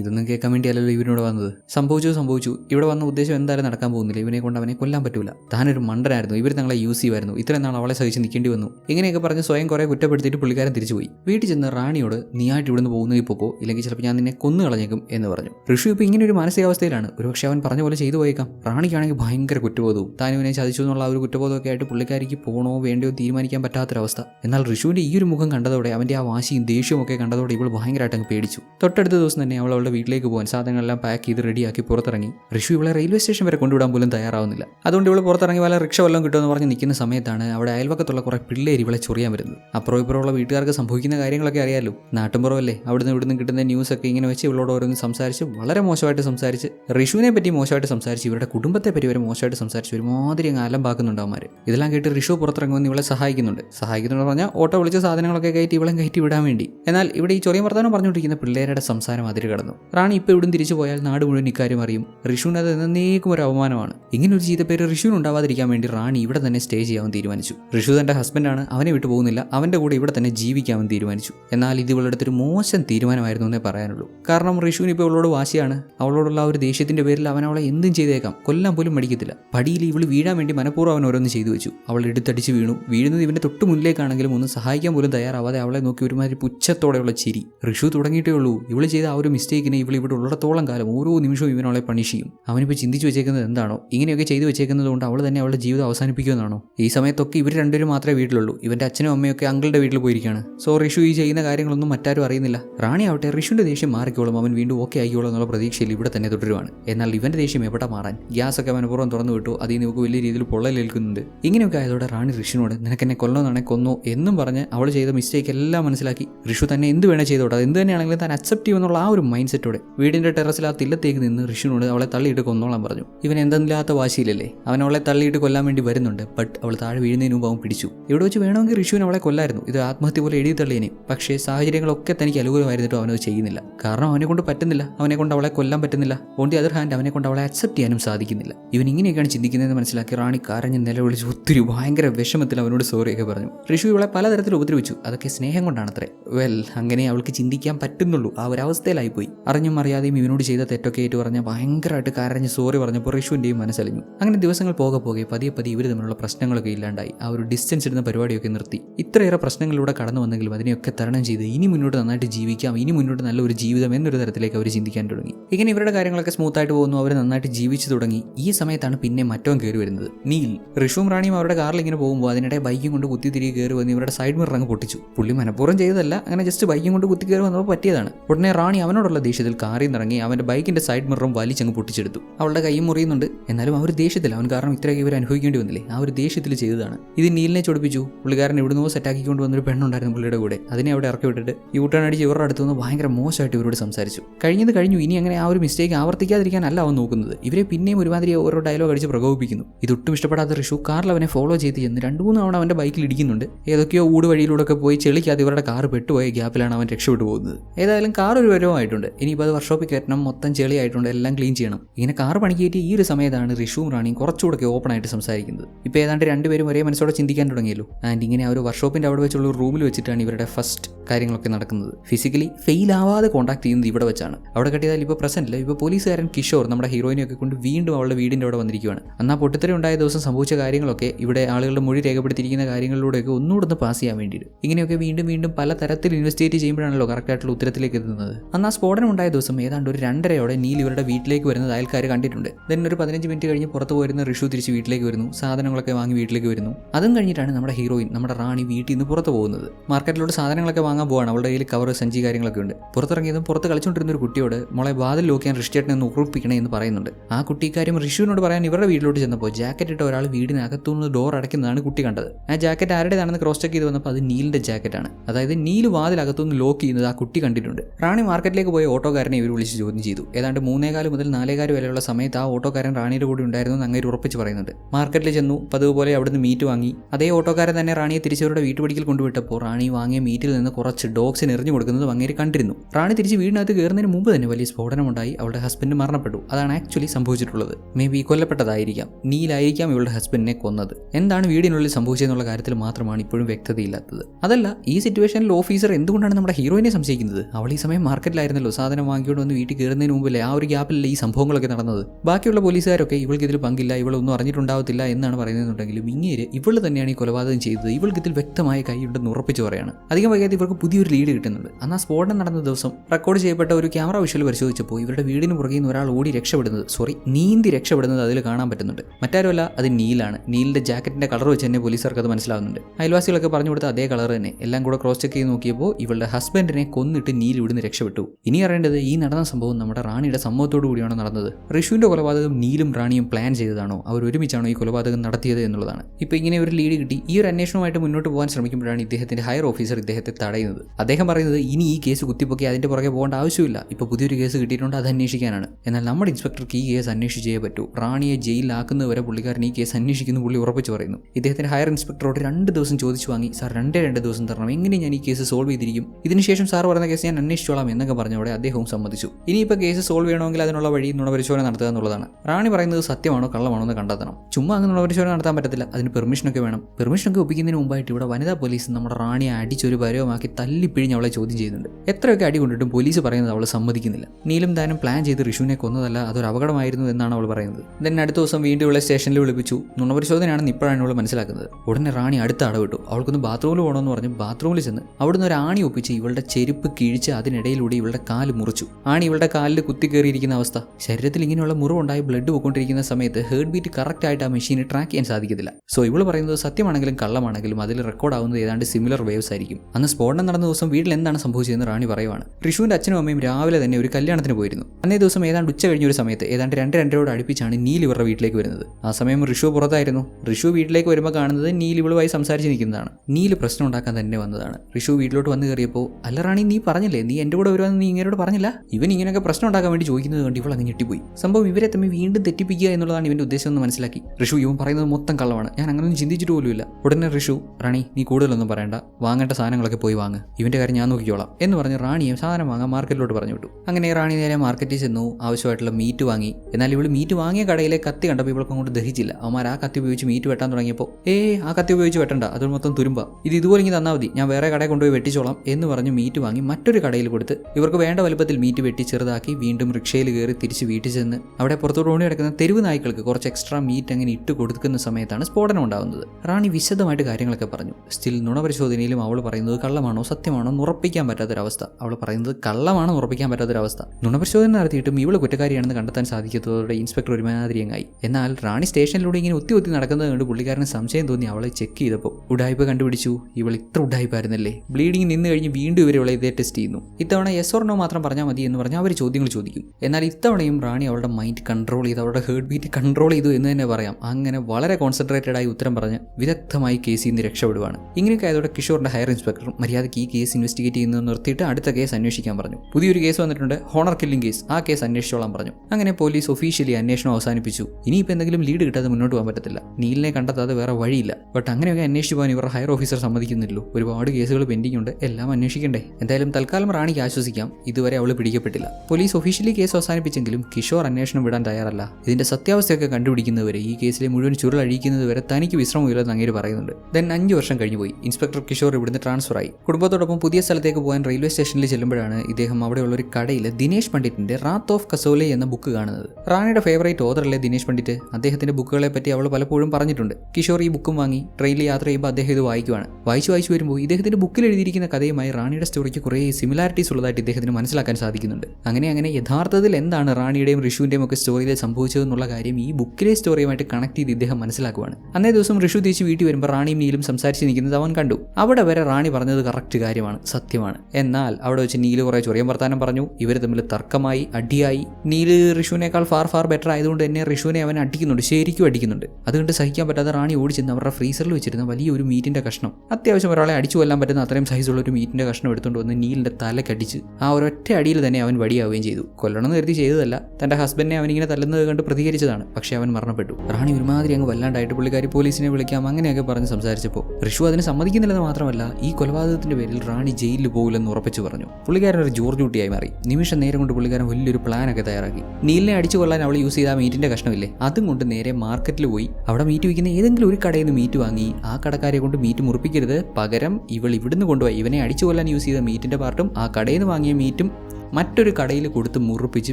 ഇതൊന്നും കേൾക്കാൻ വേണ്ടിയല്ലല്ലോ ഇവനോട് വന്നത്. സംഭവിച്ചു സംഭവിച്ചു. ഇവിടെ വന്ന ഉദ്ദേശം എന്തായാലും നടക്കാൻ പോകുന്നില്ല. ഇവനെ കൊണ്ട് അവനെ കൊല്ലാൻ പറ്റൂല. താനൊരു മണ്ടനായിരുന്നു. ഇവർ തങ്ങളെ യൂസ് ചെയ്യുമായിരുന്നു ഇത്രയും നാൾ അവളെ സഹിച്ച് നിൽക്കേണ്ടി വന്നു. ഇങ്ങനെയൊക്കെ പറഞ്ഞ് സ്വയം കുറെ കുറ്റപ്പെടുത്തിയിട്ട് പുള്ളിക്കാരൻ തിരിച്ചുപോയി. വീട്ടിൽ ചെന്ന് റാണിയോട് നീ ആയിട്ട് ഇവിടുന്ന് പോകുന്നെങ്കിൽ പോക്കോ ഇല്ലെങ്കിൽ ചിലപ്പോൾ ഞാൻ നിന്നെ കൊന്നു കളഞ്ഞേക്കും എന്ന് പറഞ്ഞു. ഋഷു ഇപ്പോൾ ഇങ്ങനെ ഒരു മാനസികാവസ്ഥയിലാണ്. ഒരുപക്ഷെ അവൻ പറഞ്ഞ പോലെ ചെയ്തു പോയേക്കാം. റാണിക്കാണെങ്കിൽ ഭയങ്കര കുറ്റബോധവും. താൻ ഇവനെ ചതിച്ചു എന്നുള്ള ആ ഒരു കുറ്റബോധമൊക്കെ ആയിട്ട് പുള്ളിക്കാരിക്ക് പോകണോ വേണ്ടയോ തീരുമാനിക്കാൻ പറ്റാത്തൊരവസ്ഥ. എന്നാൽ ഋഷുവിന്റെ ഈ ഒരു മുഖം കണ്ടതോടെ അവന്റെ ആ വാശിയും ദേഷ്യവും ഒക്കെ കണ്ടതോടെ ഇവൾ ഭയങ്കരമായിട്ട് അങ്ങ് പേടിച്ചു. തൊട്ടടുത്ത ദിവസം തന്നെ അവൾ അവളുടെ വീട്ടിലേക്ക് പോകാൻ സാധനങ്ങളെല്ലാം പാക്ക് ചെയ്ത് റെഡിയാക്കി പുറത്തിറങ്ങി. ഋഷു ഇവളെ റെയിൽവേ സ്റ്റേഷൻ വരെ കൊണ്ടുവിടാൻ പോലും തയ്യാറാവുന്നില്ല. അതുകൊണ്ട് ഇവൾ പുറത്തിറങ്ങി വല്ല റിക്ഷ വല്ലതും കിട്ടുമെന്ന് പറഞ്ഞ് നിൽക്കുന്ന സമയത്താണ് അവിടെ അയൽവക്കത്തുള്ള കുറേ പിള്ളേർ ഇവളെ ചൊറിയാൻ വരുന്നത്. അപ്പുറം ഇപ്പുറമുള്ള വീട്ടുകാർക്ക് സംഭവിക്കുന്ന കാര്യങ്ങളൊക്കെ അറിയാലോ. നാട്ടുമ്പുറമല്ലേ? അവിടുന്ന് ഇവിടുന്ന് കിട്ടുന്ന ന്യൂസൊക്കെ ഇങ്ങനെ വെച്ച് ഇവളോട് ഓരോന്ന് സംസാരിച്ച് സംസാരിച്ച് വളരെ മോശമായിട്ട് സംസാരിച്ച് റിഷുവിനെ പറ്റി മോശമായിട്ട് സംസാരിച്ച് ഇവരുടെ കുടുംബത്തെ പറ്റി വരെ മോശമായിട്ട് സംസാരിച്ച് ഒരുമാതിരി അങ്ങ് അലമ്പാക്കുന്നുണ്ട് അവന്മാർ ഇതെല്ലാം കേട്ട് റിഷു പുറത്തിറങ്ങുമെന്ന് ഇവളെ സഹായിക്കുന്നുണ്ട്. സഹായിക്കുന്നുണ്ട് പറഞ്ഞാൽ ഓട്ടോ വിളിച്ച സാധനങ്ങളൊക്കെ കയറ്റി ഇവളെ കയറ്റി വിടാൻ വേണ്ടി. എന്നാൽ ഇവിടെ ഈ ചൊറിയ വർത്തമാനം പറഞ്ഞുകൊണ്ടിരിക്കുന്ന പിള്ളേരുടെ സംസാരം അതിര് കടന്നു. റാണി ഇപ്പോൾ ഇവിടുന്ന് തിരിച്ചു പോയാൽ നാട് മുഴുവൻ ഇക്കാര്യം അറിയും. റിഷുവിന് അത് എന്നേക്കും ഒരു അപമാനമാണ്. ഇങ്ങനെ ഒരു ചെയ്ത പേര് റിഷുവിന് ഉണ്ടാവാതിരിക്കാൻ വേണ്ടി റാണി ഇവിടെ തന്നെ സ്റ്റേ ചെയ്യാമെന്ന് തീരുമാനിച്ചു. റിഷു തന്റെ ഹസ്ബൻഡാണ് അവനെ വിട്ടു പോകുന്നില്ല അവന്റെ കൂടെ ഇവിടെ തന്നെ ജീവിക്കാമെന്ന് തീരുമാനിച്ചു. എന്നാൽ ഇത് ഒരു മോശം തീരുമാനമായിരുന്നു എന്നേ പറയാനുള്ളൂ. കാരണം റിഷുവിന് ഇപ്പോൾ ഇവളോട് വാശിയാണ്. അവളോടുള്ള ആ ഒരു ദേഷ്യത്തിന്റെ പേരിൽ അവൻ അവളെ എന്തും ചെയ്തേക്കാം. കൊല്ലാൻ പോലും മടിക്കത്തില്ല. പടിയിൽ ഇവൾ വീഴാൻ വേണ്ടി മനഃപൂർവം അവൻ ഓരോന്ന് ചെയ്തു വെച്ചു. അവൾ എടുത്തടിച്ച് വീണു. വീഴുന്നത് ഇവന്റെ തൊട്ട് മുന്നിലേക്കാണെങ്കിലും ഒന്ന് സഹായിക്കാൻ പോലും തയ്യാറാവാതെ അവളെ നോക്കി ഒരുമാതിരി പുച്ഛത്തോടെയുള്ള ചിരി. ഋഷു തുടങ്ങിയിട്ടേ ഉള്ളൂ. ഇവൾ ചെയ്ത ആ ഒരു മിസ്റ്റേക്കിനെ ഇവൾ ഇവിടെ ഉള്ളിടത്തോളം കാലം ഓരോ നിമിഷവും ഇവനവളെ പണിഷ് ചെയ്യും. അവനിപ്പോൾ ചിന്തിച്ചു വെച്ചേക്കുന്നത് എന്താണോ? ഇങ്ങനെയൊക്കെ ചെയ്തു വെച്ചേക്കുന്നത് കൊണ്ട് അവൾ തന്നെ അവളുടെ ജീവിതം അവസാനിപ്പിക്കുമെന്നാണോ? ഈ സമയത്തൊക്കെ ഇവർ രണ്ടുപേരും മാത്രമേ വീട്ടിലുള്ളൂ. ഇവന്റെ അച്ഛനും അമ്മയൊക്കെ അങ്കിളുടെ വീട്ടിൽ പോയിരിക്കുകയാണ് സോ ഋഷു ഈ ചെയ്യുന്ന കാര്യങ്ങളൊന്നും മറ്റാരും അറിയുന്നില്ല. റാണി ആവട്ടെ ദേഷ്യം മാറിക്കോളും. അവൻ വീണ്ടും ഓക്കെ ആയിക്കോളും. എന്നുള്ള പ്രതീക്ഷയിൽ ഇവിടെ തന്നെ തുടരുവാണ്. എന്നാൽ ഇവന്റെ ദേഷ്യം എവിടെ മാറാൻ? ഗ്യാസ് ഒക്കെ മനഃപൂർവം തുറന്നു വിട്ടു. അതിൽ നിന്ന് നമുക്ക് വലിയ രീതിയിൽ പൊള്ളലേൽക്കുന്നുണ്ട് ഇങ്ങനെയൊക്കെ ആയതോടെ റാണി ഋഷിനോട് നിനക്ക് എന്നെ കൊല്ലണമെന്നാണെ കൊന്നോ എന്നും പറഞ്ഞ് അവൾ ചെയ്ത മിസ്റ്റേക്ക് എല്ലാം മനസ്സിലാക്കി. ഋഷു തന്നെ എന്ത് വേണേ ചെയ്തോട്ടെ. അത് എന്ത് തന്നെയാണെങ്കിലും താൻ അക്സെപ്റ്റ് ചെയ്യുമെന്നുള്ള ആ ഒരു മൈൻഡ് സെറ്റോടെ വീടിന്റെ ടെറസിൽ ആ തില്ലത്തേക്ക് നിന്ന് ഋഷിനോട് അവളെ തള്ളിയിട്ട് കൊന്നോളാൻ പറഞ്ഞു. ഇവൻ എന്തെന്നില്ലാത്ത വാശിയിലല്ലേ? അവൻ അവളെ തള്ളിയിട്ട് കൊല്ലാൻ വേണ്ടി വരുന്നുണ്ട്. ബട്ട് അവൾ താഴെ വീഴുന്നതിന് മുമ്പ് അവൻ പിടിച്ചു. ഇവിടെ വെച്ച് വേണമെങ്കിൽ ഋഷുവിന് അവളെ കൊല്ലായിരുന്നു. ഇത് ആത്മഹത്യ പോലെ എഴുതി തള്ളിയനെ പക്ഷേ സാഹചര്യങ്ങളൊക്കെ തനിക്ക് അനുകൂലമായിരുന്നിട്ടും അവനത് ചെയ്യുന്നില്ല. കാരണം അവനെ കൊണ്ട് പറ്റുന്നില്ല. അവനെ കൊണ്ട് അവളെ കൊല്ലാൻ പറ്റുന്നില്ല. ഓൺ ദി അതർ ഹാൻഡ് അവനെ കൊണ്ട് അവളെ അക്സെപ്റ്റ് ചെയ്യാനും സാധിക്കുന്നില്ല. ഇവൻ ഇങ്ങനെയൊക്കെയാണ് ചിന്തിക്കുന്നതെന്ന് മനസ്സിലാക്കി റാണി കരഞ്ഞ് നിലവിളിച്ച് ഒത്തിരി ഭയങ്കര വിഷമത്തിൽ അവനോട് സോറിയൊക്കെ പറഞ്ഞു. ഋഷു ഇവളെ പലതരത്തിൽ ഉപദ്രവിച്ചു. അതൊക്കെ സ്നേഹം കൊണ്ടാണത്രേ. വെൽ അങ്ങനെ അവൾക്ക് ചിന്തിക്കാൻ പറ്റുന്നുള്ളൂ. ആ ഒരു അവസ്ഥയിലായിപ്പോയി. അറിഞ്ഞും അറിയാതെയും ഇവനോട് ചെയ്ത തെറ്റൊക്കെ ഏറ്റു പറഞ്ഞ ഭയങ്കരമായിട്ട് കരഞ്ഞ് സോറി പറഞ്ഞപ്പോൾ ഋഷുവിന്റെയും മനസ്സലിഞ്ഞു. അങ്ങനെ ദിവസങ്ങൾ പോകെ പോകെ പതിയെ പതിയെ ഇവർ തമ്മിലുള്ള പ്രശ്നങ്ങളൊക്കെ ഇല്ലാണ്ടായി. ആ ഒരു ഡിസ്റ്റൻസ് ഇടുന്ന പരിപാടിയൊക്കെ നിർത്തി. ഇത്രയേറെ പ്രശ്നങ്ങളിലൂടെ കടന്നു വന്നെങ്കിലും അതിനെയൊക്കെ തരണം ചെയ്ത് ഇനി മുന്നോട്ട് നന്നായിട്ട് ജീവിക്കാം. ഇനി മുന്നോട്ട് നല്ലൊരു ജീവിതം എന്നൊരു തരത്തിലേക്ക് അവർ ചിന്തിക്കാൻ തുടങ്ങി. ഇങ്ങനെ ഇവരുടെ കാര്യങ്ങളൊക്കെ സ്മൂത്ത് ആയിട്ട് പോകുന്നു. അവർ നന്നായിട്ട് ജീവിച്ചു തുടങ്ങി. ഈ സമയത്താണ് പിന്നെ മറ്റോ കയറി വരുന്നത്. നീൽ ഋഷുവും റാണിയും അവരുടെ കാറിൽ ഇങ്ങനെ പോകുമ്പോൾ അതിനിടെ ബൈക്കും കൊണ്ട് കുത്തി തിരികെ കയറി വന്ന് ഇവരുടെ സൈഡ് മിറർ അങ്ങ് പൊട്ടിച്ചു. പുള്ളി മനഃപൂർവം ചെയ്തതല്ല അങ്ങനെ ജസ്റ്റ് ബൈക്കും കൊണ്ട് കുത്തി കയറി വന്നപ്പോൾ പറ്റിയതാണ്. ഉടനെ റാണി അവനോടുള്ള ദേഷ്യത്തിൽ കാറിൽ നിറങ്ങി അവന്റെ ബൈക്കിന്റെ സൈഡ് മിററും വലിച്ചങ്ങ് പൊട്ടിച്ചെടുത്തു. അവളുടെ കൈയും മുറിയുന്നുണ്ട്. എന്നാലും ആ ഒരു ദേഷ്യത്തിൽ അവൻ കാരണം ഇത്രയൊക്കെ ഇവർ അനുഭവിക്കേണ്ടി വന്നില്ലേ? ആ ഒരു ദേഷ്യത്തിൽ ചെയ്തതാണ്. ഇത് നീലിനെ ചൊടിപ്പിച്ചു. പുള്ളിക്കാരൻ ഇവിടുന്ന് സെറ്റാക്കിക്കൊണ്ട് വന്നൊരു പെണ്ണുണ്ടായിരുന്നു പുള്ളിയുടെ കൂടെ. അതിനെ അവിടെ ഇറക്കി വിട്ടിട്ട് യൂട്ടേൺ അടിച്ച് ഇവരുടെ അടുത്ത് നിന്ന് ഭയങ്കര മോശമായിട്ട് ഇവരോട് സംസാരിച്ചു. കഴിഞ്ഞത് കഴിഞ്ഞു. ഇനി അങ്ങനെ ആ ഒരു മിസ്റ്റേക്ക് ആവർത്തിക്കാതിരിക്കാനല്ല അവൻ നോക്കുന്നത്. ഇവരെ പിന്നെയും ഒരുമാതിരി ഓരോ ഡയലോഗ് അടിച്ച് പ്രകോപിപ്പിക്കുന്നു. ഇതൊട്ടും ഇഷ്ടപ്പെടാത്ത ഋഷു കാറിൽ അവനെ ഫോളോ ചെയ്ത് ചെന്ന് രണ്ട് മൂന്ന് തവണ അവന്റെ ബൈക്കിൽ ഇടിക്കുന്നുണ്ട്. ഏതൊക്കെയോ ഊട് വഴിയിലൂടെ ഒക്കെ പോയി ചെളിക്കാതെ ഇവരുടെ കാർ പെട്ടുപോയ ഗ്യാപ്പിലാണ് അവൻ രക്ഷപ്പെട്ടു പോകുന്നത്. ഏതായാലും കാർ ഒരു വരവുമായിട്ടുണ്ട്. ഇനിയിപ്പോൾ അത് വർക്ക്ഷോപ്പിൽ കയറ്റണം മൊത്തം ചെളിയായിട്ടുണ്ട് എല്ലാം ക്ലീൻ ചെയ്യണം. ഇങ്ങനെ കാർ പണിക്കേറ്റി ഈ ഒരു സമയത്താണ് ഋഷുവും റാണിയും കുറച്ചുകൂടെ ഓപ്പൺ ആയിട്ട് സംസാരിക്കുന്നത്. ഇപ്പോൾ ഏതാണ്ട് രണ്ടുപേരും ഒരേ മനസ്സോടെ ചിന്തിക്കാൻ തുടങ്ങിയല്ലോ. ആൻഡ് ഇങ്ങനെ ആ ഒരു വർക്ക്ഷോപ്പിന്റെ അവിടെ വെച്ചുള്ള ഒരു റൂമിൽ വെച്ചിട്ടാണ് ഇവരുടെ ഫസ്റ്റ് കാര്യങ്ങളൊക്കെ നടക്കുന്നത്. ഫിസിക്കലി ഫെയിൽ ആവാതെ കോൺടാക്ട് ചെയ്യുന്നത് ഇവിടെ വെച്ചാണ്. അവിടെ കട്ടിയതാൽ ഇപ്പോൾ പ്രസന്റില്ല ഇപ്പോൾ പോലീസുകാരൻ കിഷോർ നമ്മുടെ ഹീറോയിനെയൊക്കെ കൊണ്ട് വീണ്ടും അവളുടെ വീടിന്റെ അവിടെ വന്നിരിക്കുകയാണ് എന്നാൽ പൊട്ടിത്തെറി ഉണ്ടായ ദിവസം സംഭവിച്ച കാര്യങ്ങളൊക്കെ ഇവിടെ ആളുകളുടെ മൊഴി രേഖപ്പെടുത്തിയിരിക്കുന്ന കാര്യങ്ങളിലൂടെയൊക്കെ ഒന്നുകൂടെ ഒന്ന് പാസ് ചെയ്യാൻ വേണ്ടിയിട്ട്. ഇങ്ങനെയൊക്കെ വീണ്ടും വീണ്ടും പല തരത്തിൽ ഇൻവെസ്റ്റിഗേറ്റ് ചെയ്യുമ്പോഴാണല്ലോ കറക്റ്റായിട്ടുള്ള ഉത്തരത്തിലേക്ക് എത്തുന്നത്. അന്ന് ആ സ്ഫോടനം ഉണ്ടായ ദിവസം ഏതാണ്ട് ഒരു രണ്ടരയോടെ നീൽ ഇവരുടെ വീട്ടിലേക്ക് വരുന്നത് അയൽക്കാർ കണ്ടിട്ടുണ്ട്. ദെൻ ഒരു പതിനഞ്ച് മിനിറ്റ് കഴിഞ്ഞ് പുറത്ത് പോയിരുന്ന ഋഷു തിരിച്ച് വീട്ടിലേക്ക് വരുന്നു. സാധനങ്ങളൊക്കെ വാങ്ങി വീട്ടിലേക്ക് വരുന്നു. അതും കഴിഞ്ഞിട്ടാണ് നമ്മുടെ ഹീറോയിൻ നമ്മുടെ റാണി വീട്ടിൽ നിന്ന് പുറത്ത് പോകുന്നത്. മാർക്കറ്റിലോട്ട് സാധനങ്ങളൊക്കെ വാങ്ങാൻ പോവാണ്. അവളുടെ കയ്യിൽ കവർ സഞ്ചി കാര്യങ്ങളൊക്കെ ഉണ്ട്. പുറത്തിറങ്ങിയതും പുറത്ത് കളിച്ചുകൊണ്ടിരുന്ന ഒരു കുട്ടിയോട് മോളെ വാതിൽ ലോക്കിയാൻ ഋഷിയേട്ടനെ ഒന്ന് ഉറപ്പിക്കണേ എന്ന് പറയുന്നുണ്ട്. ആ കുട്ടി കാര്യം ഋഷുവിനോട് പറയാൻ ഇവരുടെ വീട്ടിലോട്ട് ചെന്നപ്പോൾ ജാക്കറ്റ് ഇട്ട ഒരാൾ വീടിനകത്തുനിന്ന് ഡോർ അടയ്ക്കുന്നതാണ് കുട്ടി കണ്ടത്. ആ ജാക്കറ്റ് ആരുടേതാണെന്ന് ക്രോസ് ചെക്ക് ചെയ്ത് വന്നപ്പോൾ അത് നീലിന്റെ ജാക്കറ്റാണ് അതായത് നീൽ വാതിലകത്തുനിന്ന് ലോക്ക് ചെയ്യുന്നത് ആ കുട്ടി കണ്ടിട്ടുണ്ട്. റാണി മാർക്കറ്റിലേക്ക് പോയ ഓട്ടോക്കാരനെ ഇവർ വിളിച്ച് ചോദ്യം ചെയ്തു. ഏതാണ്ട് മൂന്നേകാൽ മുതൽ നാലേകാൽ വരെയുള്ള സമയത്ത് ആ ഓട്ടോക്കാരൻ റാണിയുടെ കൂടെ ഉണ്ടായിരുന്നു എന്ന് അങ്ങേര് ഉറപ്പിച്ച് പറയുന്നുണ്ട്. മാർക്കറ്റിൽ ചെന്നു പതുപോലെ അവിടുന്ന് മീറ്റ് വാങ്ങി. അതേ ഓട്ടോക്കാരൻ തന്നെ റാണിയെ തിരിച്ചവരുടെ വീട്ടുപടിക്കൽ കൊണ്ടുവിട്ടപ്പോൾ റാണി വാങ്ങിയ മീറ്റിൽ നിന്ന് കുറച്ച് ഡോഗ്സിന് എറിഞ്ഞു കൊടുക്കുന്നത് അങ്ങേര് കണ്ടിരുന്നു. റാണി തിരിച്ച് വീടിനകത്ത് കയറുന്നതിന് മുമ്പ് തന്നെ വലിയ സ്ഫോടനമുണ്ടായി അവളുടെ ഹസ്ബൻഡ് മരണപ്പെട്ടു. അതാണ് ആക്ച്വലി സംഭവിച്ചിട്ടുള്ളത്. May be കൊല്ലപ്പെട്ടതായിരിക്കാം. നീലായിരിക്കാം ഇവളുടെ ഹസ്ബൻഡിനെ കൊന്നത്. എന്താണ് വീടിനുള്ളിൽ സംഭവിച്ചതെന്നുള്ള കാര്യത്തിൽ മാത്രമാണ് ഇപ്പോഴും വ്യക്തതയില്ലാത്തത്. അതല്ല ഈ സിറ്റുവേഷനിൽ ഓഫീസർ എന്തുകൊണ്ടാണ് നമ്മുടെ ഹീറോയിനെ സംശയിക്കുന്നത്? അവൾ ഈ സമയം മാർക്കറ്റിലായിരുന്നല്ലോ സാധനം വാങ്ങിക്കൊണ്ട് വന്ന് വീട്ടിൽ കയറുന്നതിന് മുമ്പല്ലേ ആ ഒരു ഗ്യാപ്പിലല്ലേ ഈ സംഭവങ്ങളൊക്കെ നടന്നത്? ബാക്കിയുള്ള പോലീസുകാരൊക്കെ ഇവൾക്ക് ഇതിൽ പങ്കില്ല ഒന്നും അറിഞ്ഞിട്ടുണ്ടാവത്തില്ല എന്നാണ് പറയുന്നതെന്നുണ്ടെങ്കിലും ഇങ്ങേര് ഇവൾ തന്നെയാണ് ഈ കൊലപാതകം ചെയ്തത്. ഇവൾക്ക് ഇതിൽ വ്യക്തമായ കൈയുണ്ടെന്ന് ഉറപ്പിച്ച് പറയാണ്. അധികം വൈകാതെ ഇവർക്ക് പുതിയൊരു ലീഡ് കിട്ടുന്നുണ്ട്. അന്ന് ആ സ്ഫോടനം നടന്ന ദിവസം റെക്കോർഡ് ചെയ്യപ്പെട്ട ഒരു ക്യാമറ വിഷ്വൽ പരിശോധിച്ചപ്പോൾ ഇവരുടെ വീടിന് പുറകിൽ നിന്ന് ഒരാൾ ഓടി രക്ഷപ്പെടുന്നത് സോറി നീന്തി രക്ഷപ്പെടുന്നത് അതിൽ കാണാൻ പറ്റുന്നുണ്ട്. മറ്റാരുമല്ല അത് നീലാണ്. നീലിന്റെ ജാക്കറ്റിന്റെ കളർ വെച്ച് തന്നെ പോലീസുകാർക്ക് അത് മനസ്സിലാവുന്നുണ്ട്. അയൽവാസികളൊക്കെ പറഞ്ഞു കൊടുത്ത അതേ കളർ തന്നെ. എല്ലാം കൂടെ ക്രോസ് ചെക്ക് ചെയ്ത് നോക്കിയപ്പോൾ ഇവളുടെ ഹസ്ബൻഡിനെ കൊന്നിട്ട് നീൽ ഇവിടുന്ന് രക്ഷപ്പെട്ടു. ഇനി അറിയേണ്ടത് ഈ നടന്ന സംഭവം നമ്മുടെ റാണിയുടെ സമ്മതത്തോടു കൂടിയാണോ നടന്നത്? ഋഷുവിന്റെ കൊലപാതകം നീലും റാണിയും പ്ലാൻ ചെയ്തതാണോ? അവർ ഒരുമിച്ചാണോ ഈ കൊലപാതകം നടത്തിയത് എന്നുള്ളതാണ്. ഇപ്പൊ ഇങ്ങനെ ഒരു ലീഡ് കിട്ടി. ഈ ഒരു അന്വേഷണവുമായിട്ട് മുന്നോട്ട് പോകാൻ ശ്രമിക്കുമ്പോഴാണ് ഇദ്ദേഹത്തിന്റെ ഹയർ ഓഫീസർ ഇദ്ദേഹത്തെ തടയുന്നത്. അദ്ദേഹം പറയുന്നത് ഇനി ഈ കേസ് കുത്തിപ്പൊക്കി അതിന്റെ പുറകെ പോകേണ്ട ആവശ്യമില്ല. ഇപ്പൊ പുതിയൊരു പുതിയൊരു കേസ് കിട്ടിയിട്ടുണ്ട് അത് അന്വേഷിക്കാനാണ്. എന്നാൽ നമ്മുടെ ഇൻസ്പെക്ടർക്ക് ഈ കേസ് അന്വേഷിച്ചേ പറ്റൂ. റാണിയെ ജയിലിലാക്കുന്നവരെ പുള്ളിക്കാരൻ ഈ കേസ് അന്വേഷിക്കുന്നു പുള്ളി ഉറപ്പിച്ച് പറയുന്നു. ഇദ്ദേഹത്തിന്റെ ഹയർ ഇൻസ്പെക്ടറോട് രണ്ട് ദിവസം ചോദിച്ചു വാങ്ങി. സാർ രണ്ടേ രണ്ട് ദിവസം തരണം. എങ്ങനെ ഞാൻ ഈ കേസ് സോൾവ് ചെയ്തിരിക്കും? ഇതിനുശേഷം സാർ പറഞ്ഞ കേസ് ഞാൻ അന്വേഷിച്ചോളാം എന്നൊക്കെ പറഞ്ഞവിടെ അദ്ദേഹവും സമ്മതിച്ചു. ഇനിയിപ്പോൾ കേസ് സോൾവ് ചെയ്യണമെങ്കിൽ അതിനുള്ള വഴി നുണപരിശോധന നടത്തുക എന്നുള്ളതാണ്. റാണി പറയുന്നത് സത്യമാണോ കള്ളമാണോ എന്ന് കണ്ടെത്തണം. ചുമ്മാ അങ്ങ് നുണപരിശോധന നടത്താൻ പറ്റത്തില്ല. അതിന് പെർമിഷനൊക്കെ വേണം. പെർമിഷനൊക്കെ ഒപ്പിക്കുന്നതിന് മുമ്പായിട്ട് ഇവിടെ വനിതാ പോലീസ് നമ്മുടെ റാണിയെ അടിച്ചൊരു പരവുമാക്കി തല്ലിപ്പിഴിഞ്ഞ് അവളെ ചോദ്യം ചെയ്യുന്നുണ്ട്. എത്രയൊക്കെ അടി കൊണ്ടിട്ടും പോലീസ് പറയുന്നത് അവൾ സമ്മതിക്കുന്നില്ല. നീലും താനും പ്ലാൻ ചെയ്ത് ഋഷുവിനെ കൊന്നതല്ല അതൊരു അപകടമായിരുന്നു എന്നാണ് അവൾ പറയുന്നത്. ദെൻ അടുത്ത ദിവസം വീണ്ടും ഇവളെ സ്റ്റേഷനിൽ വിളിപ്പിച്ചു. നുണപരിശോധനയാണെന്ന് ഇപ്പോഴാണ് ഇവൾ മനസ്സിലാക്കുന്നത്. ഉടനെ റാണി അടുത്ത അടവിട്ടു അവൾക്കൊന്ന് ബാത്റൂമിൽ പോകണമെന്ന് പറഞ്ഞ് ബാത്റൂമിൽ ചെന്ന് അവിടുന്ന് ഒരു ആണി ഒപ്പിച്ച് ഇവളുടെ ചെരുപ്പ് കിഴിച്ച് അതിനിടയിലൂടെ ഇവളുടെ കാൽ മുറിച്ചു. ആണി ഇവളുടെ കാലിൽ കുത്തിക്കേറിയിരിക്കുന്ന അവസ്ഥ. ശരീരത്തിൽ ഇങ്ങനെയുള്ള മുറിവുണ്ടായി ബ്ലഡ് പോയിക്കൊണ്ടിരിക്കുന്ന സമയത്ത് ഹേർട്ട് ബീറ്റ് കറക്റ്റ് ആയിട്ട് ആ മെഷീന് ട്രാക്ക് ചെയ്യാൻ സാധിക്കത്തില്ല. സോ ഇവൾ പറയുന്നത് സത്യമാണെങ്കിലും കള്ളമാണെങ്കിലും അതിൽ റെക്കോർഡ് ആവുന്നത് ഏതാണ്ട് സിമിലർ വേവ്സ് ആയിരിക്കും. അന്ന് സ്ഫോടനം നടന്ന ദിവസം വീട്ടിൽ എന്താണ് സംഭവിച്ചതെന്ന് റാണി പറയുവാണ്. ഋഷുവിന്റെ അച്ഛനും അമ്മയും രാവിലെ തന്നെ ഒരു കല്യാണത്തിന് പോയിരുന്നു. അന്നേ ദിവസം ഏതാണ്ട് ഉച്ച കഴിഞ്ഞ ഒരു സമയത്ത് ഏതാണ്ട് രണ്ട് രണ്ടരോട് അടുപ്പിച്ചാണ് നീൽ ഇവരുടെ വീട്ടിലേക്ക് വരുന്നത്. ആ സമയം ഋഷു പുറത്തായിരുന്നു. ഋഷു വീട്ടിലേക്ക് വരുമ്പോൾ കാണുന്നത് നീൽ ഇവളുമായി സംസാരിച്ച് നിൽക്കുന്നതാണ് നീൽ പ്രശ്നം ഉണ്ടാക്കാൻ തന്നെ വന്നതാണ്. ഋഷു വീട്ടിലോട്ട് വന്നു കയറിയപ്പോൾ അല്ല റാണി നീ പറഞ്ഞില്ലേ? നീ എന്റെ കൂടെ വരുവാന്ന് നീ ഇങ്ങനോട് പറഞ്ഞില്ല? ഇവൻ ഇങ്ങനെയൊക്കെ പ്രശ്നം ഉണ്ടാക്കാൻ വേണ്ടി ചോദിക്കുന്നത് കൊണ്ട് ഇവൾ അങ്ങ് ഞെട്ടിപ്പോയി. സംഭവം ഇവരെ തമ്മിൽ വീണ്ടും തെറ്റിപ്പിക്കുക എന്നുള്ളതാണ് ഇവന്റെ ഉദ്ദേശം എന്ന് മനസ്സിലാക്കി. ഋഷു ഇവൻ പറയുന്നത് മൊത്തം കള്ളമാണ്. ഞാൻ അങ്ങനെയൊന്നും ചിന്തിച്ചിട്ട് പോലുമില്ല ഉടനെ ഋഷു റാണി നീ കൂടുതലൊന്നും പറയണ്ട. വാങ്ങേണ്ട സാധനങ്ങളൊക്കെ പോയി വാങ്ങ്. ഇവന്റെ കാര്യം ഞാൻ നോക്കിക്കോളാം. എന്ന് പറഞ്ഞ് റാണിയെ സാധനം വാങ്ങാൻ മാർക്കറ്റിലോട്ട് പറഞ്ഞു വിട്ടു. അങ്ങനെ റാണി നേരെ മാർക്കറ്റിൽ ചെന്നു ആവശ്യമായിട്ടുള്ള മീറ്റ് വാങ്ങി. എന്നാൽ ഇവൾ മീറ്റ് വാങ്ങിയ കടയിലെ കത്തി കണ്ടപ്പോൾ ഇവൾക്ക് അങ്ങോട്ട് ദഹിച്ചില്ല. അവന്മാർ ആ കത്തി ഉപയോഗിച്ച് മീറ്റ് വെട്ടാൻ തുടങ്ങിയപ്പോൾ ഏ ആ കത്തി ഉപയോഗിച്ച് വെട്ടണ്ട. അത് മൊത്തം തുരുമ്പ. ഇത് ഇതുപോലെ ഇങ്ങനെ തന്നാൽ മതി. ഞാൻ വേറെ കടയിൽ കൊണ്ടുപോയി വെട്ടിച്ചോളാം എന്ന് പറഞ്ഞ് മീറ്റ് വാങ്ങി മറ്റൊരു കടയിൽ കൊടുത്ത് ഇവർക്ക് വേണ്ട വലുപ്പത്തിൽ മീറ്റ് വെട്ടി ചെറുതാക്കി വീണ്ടും റിക്ഷയിൽ കയറി തിരിച്ച് വീട്ടിൽ ചെന്ന് അവിടെ പുറത്തോട്ട് ഓടി കിടക്കുന്ന തെരുവ് നായ്ക്കൾക്ക് കുറച്ച് എക്സ്ട്രാ മീറ്റ് അങ്ങനെ ഇട്ട് കൊടുക്കുന്ന സമയത്താണ് സ്ഫോടനം ഉണ്ടാകുന്നത് റാണി വിശദമായിട്ട് കാര്യങ്ങളൊക്കെ പറഞ്ഞു. സ്റ്റിൽ നുണപരിശോധനയിലും അവൾ പറയുന്നത് കള്ളമാണോ സത്യമാണോ എന്ന് ഉറപ്പിക്കാൻ പറ്റാത്തൊരവസ്ഥ. അവൾ പറയുന്നത് കള്ളമാണോ ഉറപ്പിക്കാൻ ഉറപ്പിക്കാൻ പറ്റാത്തൊരവസ്ഥ നുണപരിശോധന നടത്തിയിട്ടും ഇവൾ കുറ്റക്കാരിയാണെന്ന് കണ്ടെത്താൻ സാധിക്കാത്തതോടെ ഇൻസ്പെക്ടർ ഒരുമാതിരിയായി എന്നാൽ റാണി സ്റ്റേഷനിലൂടെ ഇങ്ങനെ ഒത്തി ഒത്തി നടക്കുന്നത് കണ്ട് പുള്ളിക്കാരന് സംശയം തോന്നി അവളെ ചെക്ക് ചെയ്തപ്പോൾ. ഉടായ്പ കണ്ടുപിടിച്ചു. ഇവൾ ഇത്ര ഉടായ്പായിരുന്നല്ലേ? ബ്ലീഡിംഗ് നിന്ന് കഴിഞ്ഞ് വീണ്ടും ഇവരെ ഇവളെ ഇതേ ടെസ്റ്റ് ചെയ്യുന്നു. ഇത്തവണ യെസ് ഓർണോ മാത്രം പറഞ്ഞാൽ മതി എന്ന് പറഞ്ഞാൽ അവർ ചോദ്യങ്ങൾ ചോദിക്കും. എന്നാൽ ഇത്തവണയും റാണി അവളുടെ മൈൻഡ് കൺട്രോൾ ചെയ്ത് അവളുടെ ഹേർട്ട് ബീറ്റ് കൺട്രോൾ ചെയ്തു എന്ന് തന്നെ പറയാം. അങ്ങനെ വളരെ കോൺസെൻട്രേറ്റഡ് ആയി ഉത്തരം പറഞ്ഞ് വിദഗ്ധമായി കേസിൽ നിന്ന് രക്ഷപ്പെടുവാണ്. ഇങ്ങനെയൊക്കെ ആയതോടെ കിഷോറിന്റെ ഹയർ ഇൻസ്പെക്ടർ മര്യാദയ്ക്ക് ഈ കേസ് ഇൻവെസ്റ്റിഗേറ്റ് ചെയ്യുന്നത് നിർത്തിയിട്ട് അടുത്ത കേസ് അന്വേഷിക്കാൻ പറഞ്ഞു. പുതിയൊരു കേസ് വന്നിട്ടുണ്ട്. ഹോണർ കില്ലിംഗ് കേസ് ആ കേസ് അന്വേഷിച്ചോളാൻ പറഞ്ഞു. അങ്ങനെ പോലീസ് ഒഫീഷ്യലി അന്വേഷണം അവസാനിപ്പിച്ചു. ഇനിയിപ്പോൾ എന്തെങ്കിലും ലീഡ് കിട്ടാതെ മുന്നോട്ട് പോകാൻ പറ്റത്തില്ല. നീലിനെ കണ്ടെത്താതെ വേറെ വഴിയില്ല. ബട്ട് അങ്ങനെയൊക്കെ അന്വേഷിച്ച് പോകാൻ ഇവർ ഹയർ ഓഫീസർ സമ്മതിക്കുന്നില്ലോ ഒരുപാട് കേസുകൾ പെൻഡിംഗ് ഉണ്ട്. എല്ലാം അന്വേഷിക്കണ്ടേ? എന്തായാലും തൽക്കാലം റാണിക്ക് ആശ്വസിക്കാം. ഇതുവരെ അവൾ പിടിക്കപ്പെട്ടില്ല. പോലീസ് ഒഫീഷ്യലി കേസ് അവസാനിപ്പിച്ചെങ്കിലും കിഷോർ അന്വേഷണം വിടാൻ തയ്യാറല്ല. ഇതിന്റെ സത്യാവസ്ഥയൊക്കെ കണ്ടുപിടിക്കുന്നവരെ ഈ കേസിലെ മുഴുവൻ ചുരുൾ അഴിക്കുന്നതുവരെ തനിക്ക് വിശ്രമമില്ലെന്ന് അങ്ങേര് പറയുന്നുണ്ട്. ദെൻ അഞ്ച് വർഷം കഴിഞ്ഞു പോയി. ഇൻസ്പെക്ടർ കിഷോർ ഇവിടുന്ന് ട്രാൻസ്ഫർ ആയി. കുടുംബത്തോടൊപ്പം പുതിയ സ്ഥലത്തേക്ക് പോകാൻ റെയിൽവേ സ്റ്റേഷനിൽ ചെല്ലുമ്പോഴാണ് ഇദ്ദേഹം അവിടെയുള്ള ഒരു കടയിൽ ദിനേശ് പണ്ഡിറ്റിന്റെ റാത്ത് ഓഫ് കസോലെ എന്ന ബുക്ക് കാണുന്നത്. റാണിയുടെ ഫേവറേറ്റ് ഓതറല്ലേ ദിനേശ് പണ്ഡിറ്റ്? അദ്ദേഹത്തിന്റെ ബുക്കുകളെ പറ്റി അവൾ പലപ്പോഴും പറഞ്ഞിട്ടുണ്ട്. കിഷോർ ഈ ബുക്കും വാങ്ങി ട്രെയിനിൽ യാത്ര ചെയ്യുമ്പോൾ അദ്ദേഹം ഇത് വായിക്കുവാണ്. വായിച്ചു വായിച്ചു വരുമ്പോൾ ഇദ്ദേഹത്തിന്റെ ബുക്കിൽ എഴുതിയിരിക്കുന്ന കഥയുമായി റാണിയുടെ സ്റ്റോറിക്ക് കുറേ സിമിലാരിറ്റീസ് ഉള്ളതായിട്ട് ഇദ്ദേഹത്തിന് മനസ്സിലാക്കാൻ സാധിക്കുന്നുണ്ട്. അങ്ങനെ അങ്ങനെ യഥാർത്ഥത്തിൽ എന്താണ് റാണിയുടെയും ഋഷുവിന്റെയും ഒക്കെ സ്റ്റോറിയിൽ സംഭവിച്ചതെന്നുള്ള കാര്യം ഈ ബുക്കിലെ സ്റ്റോറിയുമായിട്ട് കണക്ട് ചെയ്ത് ഇദ്ദേഹം മനസ്സിലാക്കുവാണ്. അന്നേ ദിവസം ഋഷു തിരിച്ച് വീട്ടിൽ വരുമ്പോൾ റാണിയും നീലും സംസാരിച്ച് നിൽക്കുന്നത് അവൻ കണ്ടു. അവിടെ വരെ റാണി പറഞ്ഞത് കറക്റ്റ് കാര്യമാണ് സത്യമാണ്. എന്നാൽ അവിടെ വെച്ച് നീൽ കുറേ ചൊറിയം വർത്താനം പറഞ്ഞു. ഇവർ തമ്മിൽ തർക്കമായി അടിയായി. നീൽ റിഷുവിനേക്കാൾ ഫാർ ഫാർ ബെറ്റർ ആയതുകൊണ്ട് തന്നെ റിഷുവിനെ അവൻ അടിക്കുന്നുണ്ട് ശരിക്കും അടിക്കുന്നുണ്ട്. അതുകൊണ്ട് സഹിക്കാൻ പറ്റാതെ റാണി ഓടിച്ചെന്ന് അവരുടെ ഫ്രീസറിൽ വെച്ചിരുന്ന വലിയൊരു മീറ്റിന്റെ കഷ്ണം. അത്യാവശ്യം ഒരാളെ അടിച്ചു കൊല്ലാൻ പറ്റുന്ന അത്രയും സൈസുള്ള ഒരു മീറ്റിന്റെ കഷ്ണം എടുത്തുകൊണ്ട് വന്ന് നീലിന്റെ തലക്കടിച്ച് ആ ഒരൊറ്റ അടിയിൽ തന്നെ അവൻ വടിയാവുകയും ചെയ്തു. കൊല്ലണമെന്ന് കരുതി ചെയ്തതല്ല. തന്റെ ഹസ്ബൻഡിനെ അവനിങ്ങനെ തല്ലുന്നത് കണ്ട് പ്രതികരിച്ചതാണ്. പക്ഷേ അവൻ മരണപ്പെട്ടു. റാണി ഒരുമാതിരി അങ്ങ് വല്ലാണ്ടായിട്ട് പുള്ളിക്കാരി പോലീസിനെ വിളിക്കാം അങ്ങനെയൊക്കെ പറഞ്ഞ് സംസാരിച്ചപ്പോൾ ഋഷു അതിനെ സമ്മതിക്കുന്നില്ലെന്ന് മാത്രമല്ല ഈ കൊലപാതകത്തിന്റെ പേരിൽ റാണി ജയിലിൽ പോകില്ലെന്ന് ഉറപ്പിച്ചു പറഞ്ഞു. പുള്ളിക്കാരൻ ഒരു ജോർജ് കുട്ടിയായി മാറി. നിമിഷം നേരം കൊണ്ട് പുള്ളിക്കാരൻ വലിയൊരു പ്ലാനൊക്കെ തയ്യാറാക്കി. നീലിനെ അടിച്ചു കൊള്ളാൻ അവൾ യൂസ് ചെയ്ത മീറ്റിന്റെ കഷ്ണമില്ലേ? അതും കൊണ്ട് നേരെ മാർക്കറ്റിൽ പോയി. അവിടെ മീറ്റ് വിൽക്കുന്ന ഏതെങ്കിലും ഒരു കടയിൽ നിന്ന് മീറ്റ് വാങ്ങി. ആ കടക്കാരെ കൊണ്ട് മീറ്റ് മുറിപ്പിക്കരുത്. പകരം ഇവൾ ഇവിടുന്ന് കൊണ്ടുപോയി. ഇവനെ അടിച്ചു കൊല്ലാൻ യൂസ് ചെയ്ത മീറ്റിന്റെ പാർട്ടും ആ കടയിൽ നിന്ന് വാങ്ങിയ മീറ്റും മറ്റൊരു കടയിൽ കൊടുത്ത് മുറിപ്പിച്ച്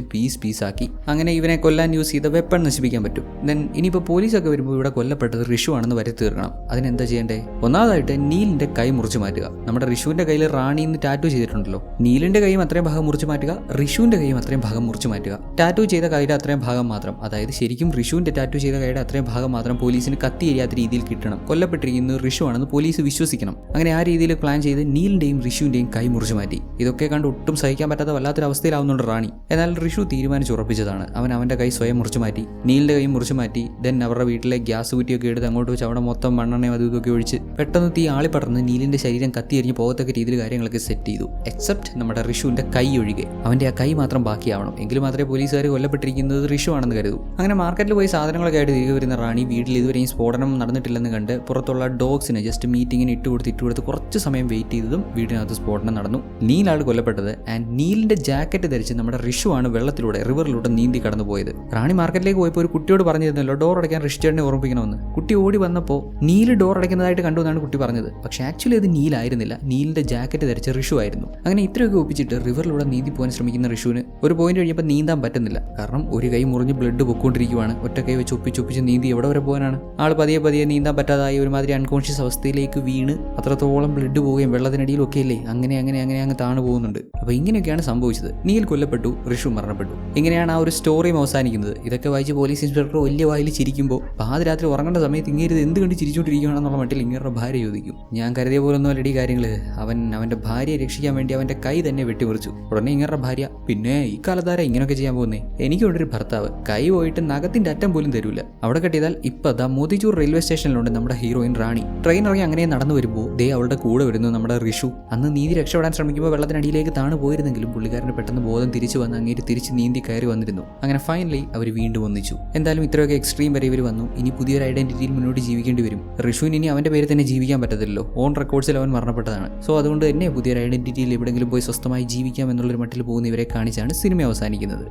പീസ് പീസാക്കി അങ്ങനെ ഇവനെ കൊല്ലാൻ യൂസ് ചെയ്ത വെപ്പൺ നശിപ്പിക്കാൻ പറ്റും. ദെൻ ഇനിയിപ്പോൾ പോലീസൊക്കെ വരുമ്പോൾ ഇവിടെ കൊല്ലപ്പെട്ടത് റിഷു ആണെന്ന് വരെ തീർക്കണം. അതിനെന്താ ചെയ്യേണ്ടേ? ഒന്നാമതായിട്ട് നീലിന്റെ കൈ മുറിച്ച് മാറ്റുക. നമ്മുടെ ഋഷുവിന്റെ കയ്യിൽ റാണി എന്ന് ടാറ്റു ചെയ്തിട്ടുണ്ടല്ലോ. നീലിന്റെ കൈയും അത്രയും ഭാഗം മുറിച്ച് മാറ്റുക ഋഷുവിന്റെ കൈയും അത്രയും ഭാഗം മുറിച്ച് മാറ്റുക. ടാറ്റു ചെയ്ത കൈയുടെ അത്രയും ഭാഗം മാത്രം. അതായത് ശരിക്കും ഋഷുവിന്റെ ടാറ്റു ചെയ്ത കൈയുടെ അത്രയും ഭാഗം മാത്രം പോലീസിന് കത്തി എരിയാത്ത രീതിയിൽ കിട്ടണം. കൊല്ലപ്പെട്ടിരിക്കുന്നത് റിഷു ആണെന്ന് പോലീസ് വിശ്വസിക്കണം. അങ്ങനെ ആ രീതിയിൽ പ്ലാൻ ചെയ്ത് നീലിന്റെയും ഋഷുവിന്റെയും കൈ മുറിച്ച് മാറ്റി. ഇതൊക്കെ കണ്ട് ഒട്ടും സഹിക്കാൻ പറ്റാത്ത വല്ലാത്ത വല്ലാത്തൊരു അവസ്ഥയിലാവുന്നുണ്ട് റാണി. എന്നാൽ ഋഷു തീരുമാനിച്ചുറപ്പിച്ചതാണ് അവൻ അവന്റെ കൈ സ്വയം മുറിച്ചു മാറ്റി. നീലിന്റെ കൈ മുറിച്ചു മാറ്റി. ദെൻ അവരുടെ വീട്ടിലെ ഗ്യാസ് കുറ്റിയൊക്കെ എടുത്ത് അങ്ങോട്ട് വെച്ച് അവിടെ മൊത്തം മണ്ണെണ്ണയും അതും ഇതൊക്കെ ഒഴിച്ച് പെട്ടെന്ന് തീ ആളിപ്പടർന്ന് നീലിന്റെ ശരീരം കത്തിയെറിഞ്ഞ് പോകത്തക്ക രീതിയിൽ കാര്യങ്ങളൊക്കെ സെറ്റ് ചെയ്തു. എക്സെപ്റ്റ് നമ്മുടെ ഋഷുവിന്റെ കൈ ഒഴികെ. അവന്റെ ആ കൈ മാത്രം ബാക്കിയാവണം. എങ്കിൽ മാത്രമേ പോലീസുകാർ കൊല്ലപ്പെട്ടിരിക്കുന്നത് ഋഷു ആണെന്ന് കരുതൂ. അങ്ങനെ മാർക്കറ്റിൽ പോയി സാധനങ്ങളൊക്കെ ആയിട്ട് തിരികെ വരുന്ന റാണി വീട്ടിൽ ഇതുവരെയും സ്ഫോടനം നടന്നിട്ടില്ലെന്ന് കണ്ട് പുറത്തുള്ള ഡോഗ്സിന് ജസ്റ്റ് മീറ്റിങ്ങിന് ഇട്ടുകൊടുത്ത് ഇട്ടുകൊടുത്ത് കുറച്ച് സമയം വെയിറ്റ് ചെയ്തതും വീടിനകത്ത് സ്ഫോടനം നടന്നു. നീലാണ് കൊല്ലപ്പെട്ടത് ആൻഡ് നീലിന്റെ ജാക്കറ്റ് ധരിച്ച് നമ്മുടെ ഋഷു ആണ് വെള്ളത്തിലൂടെ റിവറിലൂടെ നീന്തി കടന്നു പോയത് റാണി മാർക്കറ്റിലേക്ക് പോയപ്പോൾ ഒരു കുട്ടിയോട് പറഞ്ഞിരുന്നല്ലോ ഡോർ അടയ്ക്കാൻ ചേട്ടനെ ഓർമ്മിക്കണമെന്ന് കുട്ടി ഓടി വന്നപ്പോൾ നീൽ ഡോർ അടയ്ക്കുന്നതായിട്ട് കണ്ടു എന്നാണ് കുട്ടി പറഞ്ഞത്. പക്ഷേ ആക്ച്വലി അത് നീലായിരുന്നില്ല. നീലിന്റെ ജാക്കറ്റ് ധരിച്ച ഋഷു ആയിരുന്നു. അങ്ങനെ ഇത്രയൊക്കെ ഒപ്പിച്ചിട്ട് റിവറിലൂടെ നീന്തി പോകാൻ ശ്രമിക്കുന്ന ഋഷുവിന് ഒരു പോയിന്റ് കഴിഞ്ഞപ്പോൾ നീന്താൻ പറ്റുന്നില്ല. കാരണം ഒരു കൈ മുറിഞ്ഞ് ബ്ലഡ് പൊക്കോണ്ടിരിക്കുവാണ് ഒറ്റ കൈ വെച്ച് ഒപ്പിച്ച് ഒപ്പിച്ച് നീന്തി എവിടെ വരെ പോകാനാണ്? ആൾ പതിയെ പതിയെ നീന്താൻ പറ്റാതായി ഒരുമാതിരി അൺകോൺഷ്യസ് അവസ്ഥയിലേക്ക് വീണ് അത്രത്തോളം ബ്ലഡ് പോവുകയും വെള്ളത്തിനടിയിലൊക്കെ ഇല്ലേ അങ്ങനെ അങ്ങനെ അങ്ങനെ അങ്ങ് താണു പോകുന്നുണ്ട് അപ്പോൾ ഇങ്ങനെയൊക്കെയാണ് സംഭവിച്ചത് നീൽ കൊല്ലപ്പെട്ടു ഋഷു മരണപ്പെട്ടു. എങ്ങനെയാണ് ആ ഒരു സ്റ്റോറിയും അവസാനിക്കുന്നത്. ഇതൊക്കെ വായിച്ച് പോലീസ് ഇൻസ്പെക്ടർ വലിയ വായിൽ ചിരിക്കുമ്പോൾ പാതിരാത്രി ഉറങ്ങേണ്ട സമയത്ത് ഇങ്ങനെ എന്ത് കണ്ട് ചിരിച്ചുകൊണ്ടിരിക്കുകയാണെന്നുള്ള മട്ടിൽ ഇങ്ങേരുടെ ഭാര്യ ചോദിക്കും. ഞാൻ കരുതിയ പോലൊന്നും അല്ലടി കാര്യങ്ങൾ അവൻ അവന്റെ ഭാര്യയെ രക്ഷിക്കാൻ വേണ്ടി അവന്റെ കൈ തന്നെ വെട്ടിമുറിച്ചു. ഉടനെ ഇങ്ങേരുടെ ഭാര്യ പിന്നെ ഈ കാലത്താര ഇങ്ങനെയൊക്കെ ചെയ്യാൻ പോകുന്നേ? എനിക്കുണ്ടൊരു ഭർത്താവ്. കൈ പോയിട്ട് നഖത്തിന്റെ അറ്റം പോലും തരൂല. അവിടെ കെട്ടിയതാൽ ഇപ്പം ദാ മോതിച്ചൂർ റെയിൽവേ സ്റ്റേഷനിലുണ്ട് നമ്മുടെ ഹീറോയിൻ റാണി. ട്രെയിൻ ഇറങ്ങി അങ്ങനെ നടന്നു വരുമ്പോൾ ദേ അവളുടെ കൂടെ വരുന്നു നമ്മുടെ ഋഷു അന്ന് നീതി രക്ഷപ്പെടാൻ ശ്രമിക്കുമ്പോൾ വെള്ളത്തിനടിയിലേക്ക് താണു പോയിരുന്നെങ്കിലും പുള്ളിക്കാരന് പെട്ടെന്ന് ബോധം തിരിച്ചു വന്ന് അങ്ങേര് തിരിച്ച് നീന്തി കയറി വന്നിരുന്നു. അങ്ങനെ ഫൈനലി അവർ വീണ്ടും ഒന്നിച്ചു. എന്തായാലും ഇത്രയൊക്കെ എക്സ്ട്രീം വരെ ഇവർ വന്നു. ഇനി പുതിയൊരു ഐഡന്റിറ്റിയിൽ മുന്നോട്ട് ജീവിക്കേണ്ടി വരും. ഋഷുവിന് ഇനി അവന്റെ പേര് തന്നെ ജീവിക്കാൻ പറ്റത്തില്ലല്ലോ. ഓൺ റെക്കോർഡ്സിൽ അവൻ മരണപ്പെട്ടതാണ്. സോ അതുകൊണ്ട് തന്നെ പുതിയൊരു ഐഡന്റിറ്റിയിൽ എവിടെയെങ്കിലും പോയി സ്വസ്ഥമായി ജീവിക്കാം എന്നുള്ളൊരു മട്ടിൽ പോകുന്ന ഇവരെ കാണിച്ചാണ് സിനിമ അവസാനിക്കുന്നത്.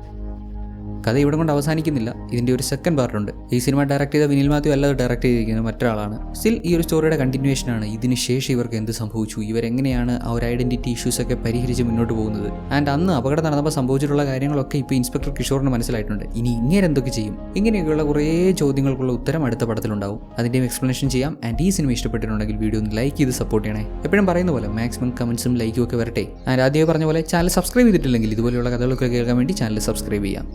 കഥ ഇവിടെ കൊണ്ട് അവസാനിക്കുന്നില്ല. ഇതിന്റെ ഒരു സെക്കൻഡ് പാർട്ടുണ്ട് ഈ സിനിമ ഡയറക്ട് ചെയ്ത വിനിൽ മാത്യു അല്ലാതെ ഡയറക്ട് ചെയ്തിരിക്കുന്നത് മറ്റൊരാളാണ്. സ്റ്റിൽ ഈ ഒരു സ്റ്റോറിയുടെ കണ്ടിന്യൂഷൻ ആണ്. ഇതിന് ശേഷം ഇവർക്ക് എന്ത് സംഭവിച്ചു? ഇവരെങ്ങനെയാണ് ആ ഒരു ഐഡന്റിറ്റി ഇഷ്യൂസ് ഒക്കെ പരിഹരിച്ച് മുന്നോട്ട് പോകുന്നത്? ആൻഡ് അന്ന് അപകടം നടന്നപ്പോൾ സംഭവിച്ചിട്ടുള്ള കാര്യങ്ങളൊക്കെ ഇപ്പോൾ ഇൻസ്പെക്ടർ കിഷോറിന് മനസ്സിലായിട്ടുണ്ട്. ഇനി ഇങ്ങനെ എന്തൊക്കെ ചെയ്യും? ഇങ്ങനെയൊക്കെയുള്ള കുറേ ചോദ്യങ്ങൾക്കുള്ള ഉത്തരം അടുത്ത പടത്തിലുണ്ടാവും. അതിന്റെയും എക്സ്പ്ലനേഷൻ ചെയ്യാം. ആൻഡ് ഈ സിനിമ ഇഷ്ടപ്പെട്ടിട്ടുണ്ടെങ്കിൽ വീഡിയോ ഒന്ന് ലൈക്ക് ചെയ്ത് സപ്പോർട്ട് ചെയ്യണേ. എപ്പോഴും പറയുന്ന പോലെ മാക്സിമം കമൻസും ലൈക്കും ഒക്കെ വരട്ടെ. ആൻഡ് ആദ്യമേ പറഞ്ഞ പോലെ ചാനൽ സബ്സ്ക്രൈബ് ചെയ്തിട്ടില്ലെങ്കിൽ ഇതുപോലെയുള്ള കഥകളൊക്കെ കേൾക്കാൻ വേണ്ടി ചാനൽ സബ്സ്ക്രൈബ് ചെയ്യാം.